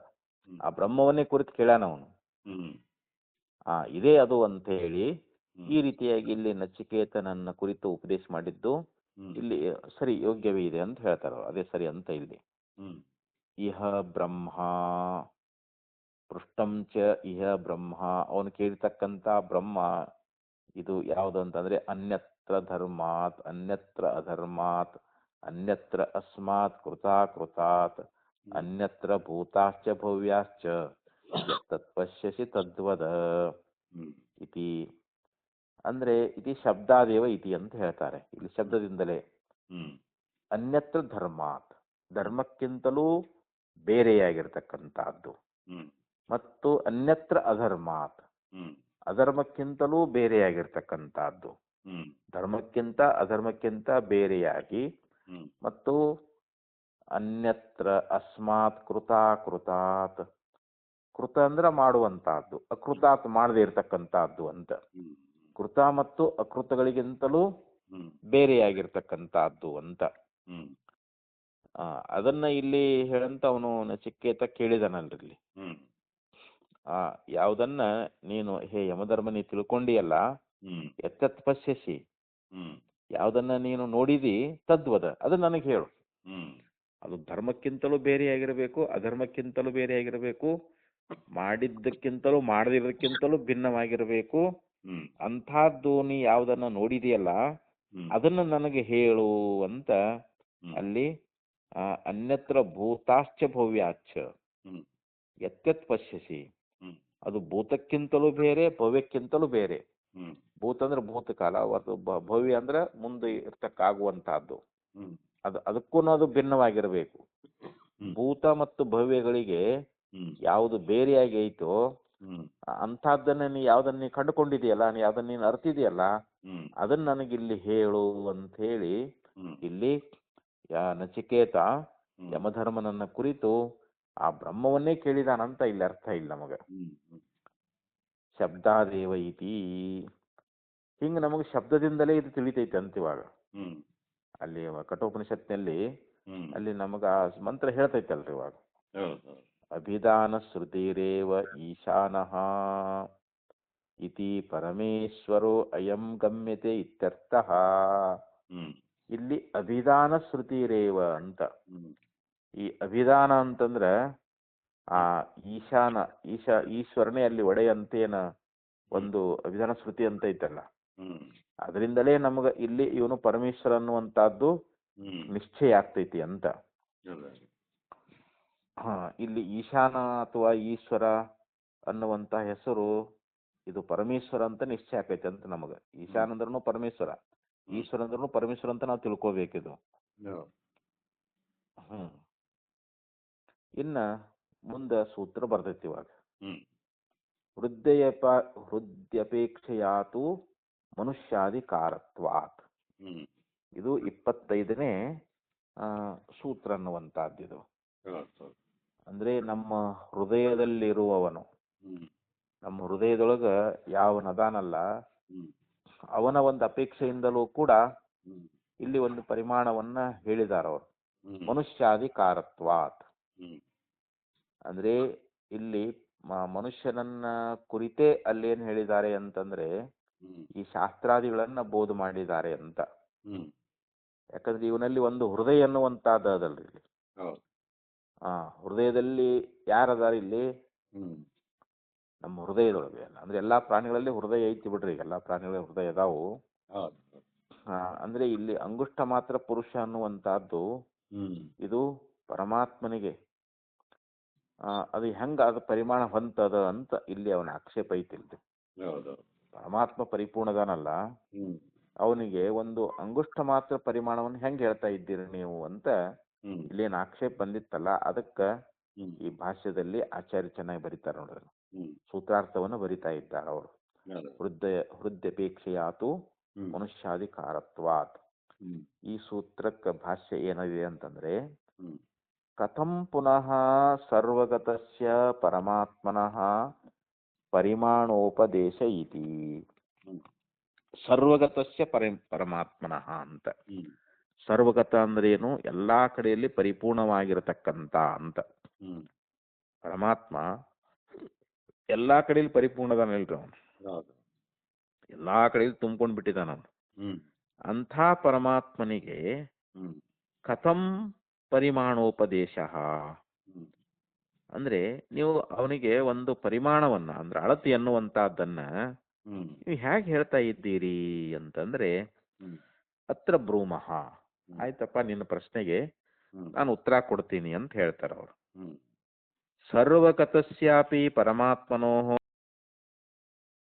ಆ ಬ್ರಹ್ಮವನ್ನೇ ಕುರಿತು ಕೇಳಾನ ಅವನು. ಆ ಇದೇ ಅದು ಅಂತ ಹೇಳಿ ಈ ರೀತಿಯಾಗಿ ಇಲ್ಲಿ ನಚಿಕೇತನನ್ನ ಕುರಿತು ಉಪದೇಶ ಮಾಡಿದ್ದು ಇಲ್ಲಿ ಸರಿ ಯೋಗ್ಯವೇ ಇದೆ ಅಂತ ಹೇಳ್ತಾರ ಅದೇ ಸರಿ ಅಂತ ಇಲ್ಲಿ. ಇಹ ಬ್ರಹ್ಮ ಪೃಷ್ಟಂಚ ಚ ಇಹ ಬ್ರಹ್ಮ. ಅವನು ಕೇಳಿರ್ತಕ್ಕಂತ ಬ್ರಹ್ಮ ಇದು ಯಾವುದು ಅಂತಂದ್ರೆ ಅನ್ಯತ್ರ ಧರ್ಮಾತ್ ಅನ್ಯತ್ರ ಅಧರ್ಮಾತ್. ಅನ್ಯತ್ರ ಅಸ್ಮಾತ್ ಕೃತಾಕೃತಾತ್ ಅನ್ಯತ್ರ ಭೂತಾಶ್ಚ ಭವ್ಯಾಶ್ಚ ತತ್ ಪಶ್ಯಸಿ ತದ್ವದ ಇತಿ ಅಂದ್ರೆ ಇತಿ ಶಬ್ದಾದೇವ ಇತಿ ಅಂತ ಹೇಳ್ತಾರೆ. ಇಲ್ಲಿ ಶಬ್ದದಿಂದಲೇ ಅನ್ಯತ್ರ ಧರ್ಮಾತ್ ಧರ್ಮಕ್ಕಿಂತಲೂ ಬೇರೆಯಾಗಿರ್ತಕ್ಕಂಥದ್ದು. ಮತ್ತು ಅನ್ಯತ್ರ ಅಧರ್ಮಾತ್. ಅಧರ್ಮಕ್ಕಿಂತಲೂ ಬೇರೆಯಾಗಿರ್ತಕ್ಕಂಥದ್ದು. ಧರ್ಮಕ್ಕಿಂತ ಅಧರ್ಮಕ್ಕಿಂತ ಬೇರೆಯಾಗಿ. ಮತ್ತು ಅನ್ಯತ್ರ ಅಸ್ಮಾತ್ ಕೃತಾಕೃತಾತ್. ಕೃತ ಅಂದ್ರೆ ಮಾಡುವಂತಹದ್ದು ಅಕೃತಾತ್ ಮಾಡದೇ ಇರತಕ್ಕಂತಹದ್ದು ಅಂತ. ಕೃತ ಮತ್ತು ಅಕೃತಗಳಿಗಿಂತಲೂ. ಬೇರೆಯಾಗಿರ್ತಕ್ಕಂತಹದ್ದು ಅಂತ. ಆ, ಅದನ್ನ ಇಲ್ಲಿ ಹೇಳಂತ ಅವನು ನಚಿಕೇತ ಕೇಳಿದನಲ್ರಿ ಇಲ್ಲಿ ಆ ಯಾವುದನ್ನ ನೀನು ಹೇ ಯಮಧರ್ಮನಿ ತಿಳ್ಕೊಂಡಿಯಲ್ಲ ಎತ್ತತ್ ಪಶ್ಯಸಿ. ಯಾವುದನ್ನ ನೀನು ನೋಡಿದಿ ತದ್ವದ ಅದು ನನಗೆ ಹೇಳು. ಅದು ಧರ್ಮಕ್ಕಿಂತಲೂ ಬೇರೆಯಾಗಿರಬೇಕು ಅಧರ್ಮಕ್ಕಿಂತಲೂ ಬೇರೆಯಾಗಿರಬೇಕು ಮಾಡಿದ್ದಕ್ಕಿಂತಲೂ ಮಾಡದಿರೋದಕ್ಕಿಂತಲೂ ಭಿನ್ನವಾಗಿರಬೇಕು. ಅಂಥದ್ದು ನೀ ಯಾವುದನ್ನ ನೋಡಿದೆಯಲ್ಲ ಅದನ್ನ ನನಗೆ ಹೇಳು ಅಂತ ಅಲ್ಲಿ ಅನ್ಯತ್ರ ಭೂತಾಶ್ಚ ಭವ್ಯಾಚ್ಛ. ಎತ್ತೆತ್ ಪಶ್ಯಸಿ. ಅದು ಭೂತಕ್ಕಿಂತಲೂ ಬೇರೆ ಭವ್ಯಕ್ಕಿಂತಲೂ ಬೇರೆ. ಭೂತ ಅಂದ್ರೆ ಭೂತಕಾಲ ಅದು ಭವ್ಯ ಅಂದ್ರೆ ಮುಂದೆ ಇರ್ತಕ್ಕಾಗುವಂತಹದ್ದು. ಆಗುವಂತಹದ್ದು ಅದು ಅದಕ್ಕೂ ಅದು ಭಿನ್ನವಾಗಿರಬೇಕು ಭೂತ ಮತ್ತು ಭವ್ಯಗಳಿಗೆ ಯಾವುದು ಬೇರೆಯಾಗಿ ಐತೋ ಅಂತಹದ್ದನ್ನ ನೀ ಯಾವ್ದನ್ನ ನೀ ಕಂಡುಕೊಂಡಿದೆಯಲ್ಲ ನೀ ಯಾವ್ದನ್ನ ನೀನು ಅರ್ತಿದೆಯಲ್ಲ ಅದನ್ನ ನನಗಿಲ್ಲಿ ಹೇಳು ಅಂತ ಹೇಳಿ ಇಲ್ಲಿ ನಚಿಕೇತ ಯಮಧರ್ಮನನ್ನ ಕುರಿತು ಆ ಬ್ರಹ್ಮವನ್ನೇ ಕೇಳಿದಾನಂತ ಇಲ್ಲಿ ಅರ್ಥ ಇಲ್ಲ ನಮಗ. ಶಬ್ದಾದೇವ ಇತಿ ಹಿಂಗ ನಮಗೆ ಶಬ್ದದಿಂದಲೇ ಇದು ತಿಳಿತೈತೆ ಅಂತ ಇವಾಗ. ಹ್ಮ್. ಅಲ್ಲಿ ಕಠೋಪನಿಷತ್ನಲ್ಲಿ ಹ್ಮ್. ಅಲ್ಲಿ ನಮಗ ಆ ಮಂತ್ರ ಹೇಳ್ತೈತಲ್ರಿ ಇವಾಗ. ಹೌದು ಶ್ರುತಿರೇವ ಈಶಾನಃ ಇತಿ ಪರಮೇಶ್ವರೋ ಅಯಂ ಗಮ್ಯತೆ ಇತ್ಯರ್ಥ. ಹ್ಮ್. ಇಲ್ಲಿ ಅಭಿಧಾನ ಶ್ರುತಿರೇವ ಅಂತ. ಹ್ಮ್. ಈ ಅಭಿಧಾನ ಅಂತಂದ್ರ ಆ ಈಶಾನ ಈಶಾ ಈಶ್ವರನೇ ಅಲ್ಲಿ ಒಡೆಯಂತೇನ ಒಂದು ಅಭಿಧಾನ ಶ್ರುತಿ ಅಂತ ಐತಲ್ಲ ಹ್ಮ್ ಅದರಿಂದಲೇ ನಮಗ ಇಲ್ಲಿ ಇವನು ಪರಮೇಶ್ವರ ಅನ್ನುವಂತಹದ್ದು ನಿಶ್ಚಯ ಆಗ್ತೈತಿ ಅಂತ. ಹ ಇಲ್ಲಿ ಈಶಾನ ಅಥವಾ ಈಶ್ವರ ಅನ್ನುವಂತ ಹೆಸರು ಇದು ಪರಮೇಶ್ವರ ಅಂತ ನಿಶ್ಚಯ ಆಕೈತಿ ಅಂತ ನಮಗ. ಈಶಾನ ಅಂದ್ರೂ ಪರಮೇಶ್ವರ. ಈಶ್ವರ ಅಂದ್ರೂ ಪರಮೇಶ್ವರ ಅಂತ ನಾವು ತಿಳ್ಕೊಬೇಕಿದು ಹ್ಮ್. ಇನ್ನ ಮುಂದ ಸೂತ್ರ ಬರ್ತೈತಿ ಇವಾಗ. ಹ್ಮ್. ಹೃದಯಪ ಹೃದಯಪೇಕ್ಷೆಯಾತು ಮನುಷ್ಯಾಧಿಕಾರತ್ವಾತ್. ಇದು ಇಪ್ಪತ್ತೈದನೇ ಆ, ಸೂತ್ರ ಹೌದು ಅಂದ್ರೆ ನಮ್ಮ ಹೃದಯದಲ್ಲಿರುವವನು. ನಮ್ಮ ಹೃದಯದೊಳಗ ಯಾವ ನದಾನಲ್ಲ ಅವನ ಒಂದು ಅಪೇಕ್ಷೆಯಿಂದಲೂ ಕೂಡ ಇಲ್ಲಿ ಒಂದು ಪರಿಮಾಣವನ್ನ ಹೇಳಿದಾರ ಅವರು. ಮನುಷ್ಯಾಧಿಕಾರತ್ವಾತ್. ಅಂದ್ರೆ ಇಲ್ಲಿ ಮನುಷ್ಯನನ್ನ ಕುರಿತೇ ಅಲ್ಲಿ ಏನ್ ಹೇಳಿದ್ದಾರೆ ಅಂತಂದ್ರೆ ಈ ಶಾಸ್ತ್ರಾದಿಗಳನ್ನ ಬೋಧ ಮಾಡಿದ್ದಾರೆ ಅಂತ. ಯಾಕಂದ್ರೆ ಇವನಲ್ಲಿ ಒಂದು ಹೃದಯ ಅನ್ನುವಂತಹದ್ದು ಅದಲ್ರಿ ಇಲ್ಲಿ ಆ ಹೃದಯದಲ್ಲಿ ಯಾರದಾರ ಇಲ್ಲಿ ನಮ್ಮ ಹೃದಯದೊಳಗೆ ಅಂದ್ರೆ ಎಲ್ಲಾ ಪ್ರಾಣಿಗಳಲ್ಲಿ ಹೃದಯ ಐತಿ ಬಿಡ್ರಿ. ಈಗ ಎಲ್ಲಾ ಪ್ರಾಣಿಗಳ ಹೃದಯ ಅದಾವು. ಅಂದ್ರೆ ಇಲ್ಲಿ ಅಂಗುಷ್ಟ ಮಾತ್ರ ಪುರುಷ ಅನ್ನುವಂತಹದ್ದು ಇದು ಪರಮಾತ್ಮನಿಗೆ. ಅದು ಹೆಂಗ ಅದು ಪರಿಮಾಣ ಹೊಂತದ ಅಂತ ಇಲ್ಲಿ ಅವನ ಆಕ್ಷೇಪ ಐತಿಲ್ರಿ ಪರಮಾತ್ಮ ಪರಿಪೂರ್ಣದಾನಲ್ಲ. ಅವನಿಗೆ ಒಂದು ಅಂಗುಷ್ಟ ಮಾತ್ರ ಪರಿಮಾಣವನ್ನು ಹೆಂಗ್ ಹೇಳ್ತಾ ಇದ್ದೀರಿ ನೀವು ಅಂತ ಇಲ್ಲಿ ಇಲ್ಲೇನು ಆಕ್ಷೇಪ ಬಂದಿತ್ತಲ್ಲ ಅದಕ್ಕ ಈ ಭಾಷ್ಯದಲ್ಲಿ ಆಚಾರ್ಯ ಚೆನ್ನಾಗಿ ಬರೀತಾರೆ ನೋಡ್ರಿ. ಸೂತ್ರಾರ್ಥವನ್ನ ಬರಿತಾ ಇದ್ದಾರೆ ಅವರು. ಹೌದು. ಹೃದಯ ಹೃದಯಪೇಕ್ಷೆಯಾತು ಮನುಷ್ಯಾಧಿಕಾರತ್ವಾತ್. ಈ ಸೂತ್ರಕ್ಕ ಭಾಷ್ಯ ಏನಿದೆ ಅಂತಂದ್ರೆ ಕಥಂ ಪುನಃ ಸರ್ವಗತಸ್ಯ ಪರಮಾತ್ಮನಃ ಪರಿಮಾಣೋಪದೇಶ ಇತಿ. ಸರ್ವಗತಸ್ಯ ಪರಿ ಪರಮಾತ್ಮನಃ ಅಂತ. ಸರ್ವಗತ ಅಂದ್ರೆ ಏನು ಎಲ್ಲಾ ಕಡೆಯಲ್ಲಿ ಪರಿಪೂರ್ಣವಾಗಿರತಕ್ಕಂತ ಅಂತ. ಪರಮಾತ್ಮ ಎಲ್ಲಾ ಕಡೆಯಲ್ಲಿ ಪರಿಪೂರ್ಣದಾನಲ್ರಿ ಅವನು. ಎಲ್ಲಾ ಕಡೆಯಲ್ಲಿ ತುಂಬಿಕೊಂಡು ಬಿಟ್ಟಿದ್ದಾನ ಅವನು ಅಂತ ಅಂಥ ಪರಮಾತ್ಮನಿಗೆ ಕಥಂ ಪರಿಮಾಣೋಪದೇಶ. ಅಂದ್ರೆ ನೀವು ಅವನಿಗೆ ಒಂದು ಪರಿಮಾಣವನ್ನ ಅಂದ್ರೆ ಅಳತಿ ಅನ್ನುವಂತಹದ್ದನ್ನ ನೀವು ಹೇಗೆ ಹೇಳ್ತಾ ಇದ್ದೀರಿ ಅಂತಂದ್ರೆ ಅತ್ರ ಬ್ರೂಮಃ ಹ್ಮ್. ಆಯ್ತಪ್ಪ ನಿನ್ನ ಪ್ರಶ್ನೆಗೆ ನಾನು ಉತ್ತರ ಕೊಡ್ತೀನಿ ಅಂತ ಹೇಳ್ತಾರೆ ಅವರು. ಹ್ಮ್. ಸರ್ವಗತಸ್ಯಾಪಿ ಪರಮಾತ್ಮನೋ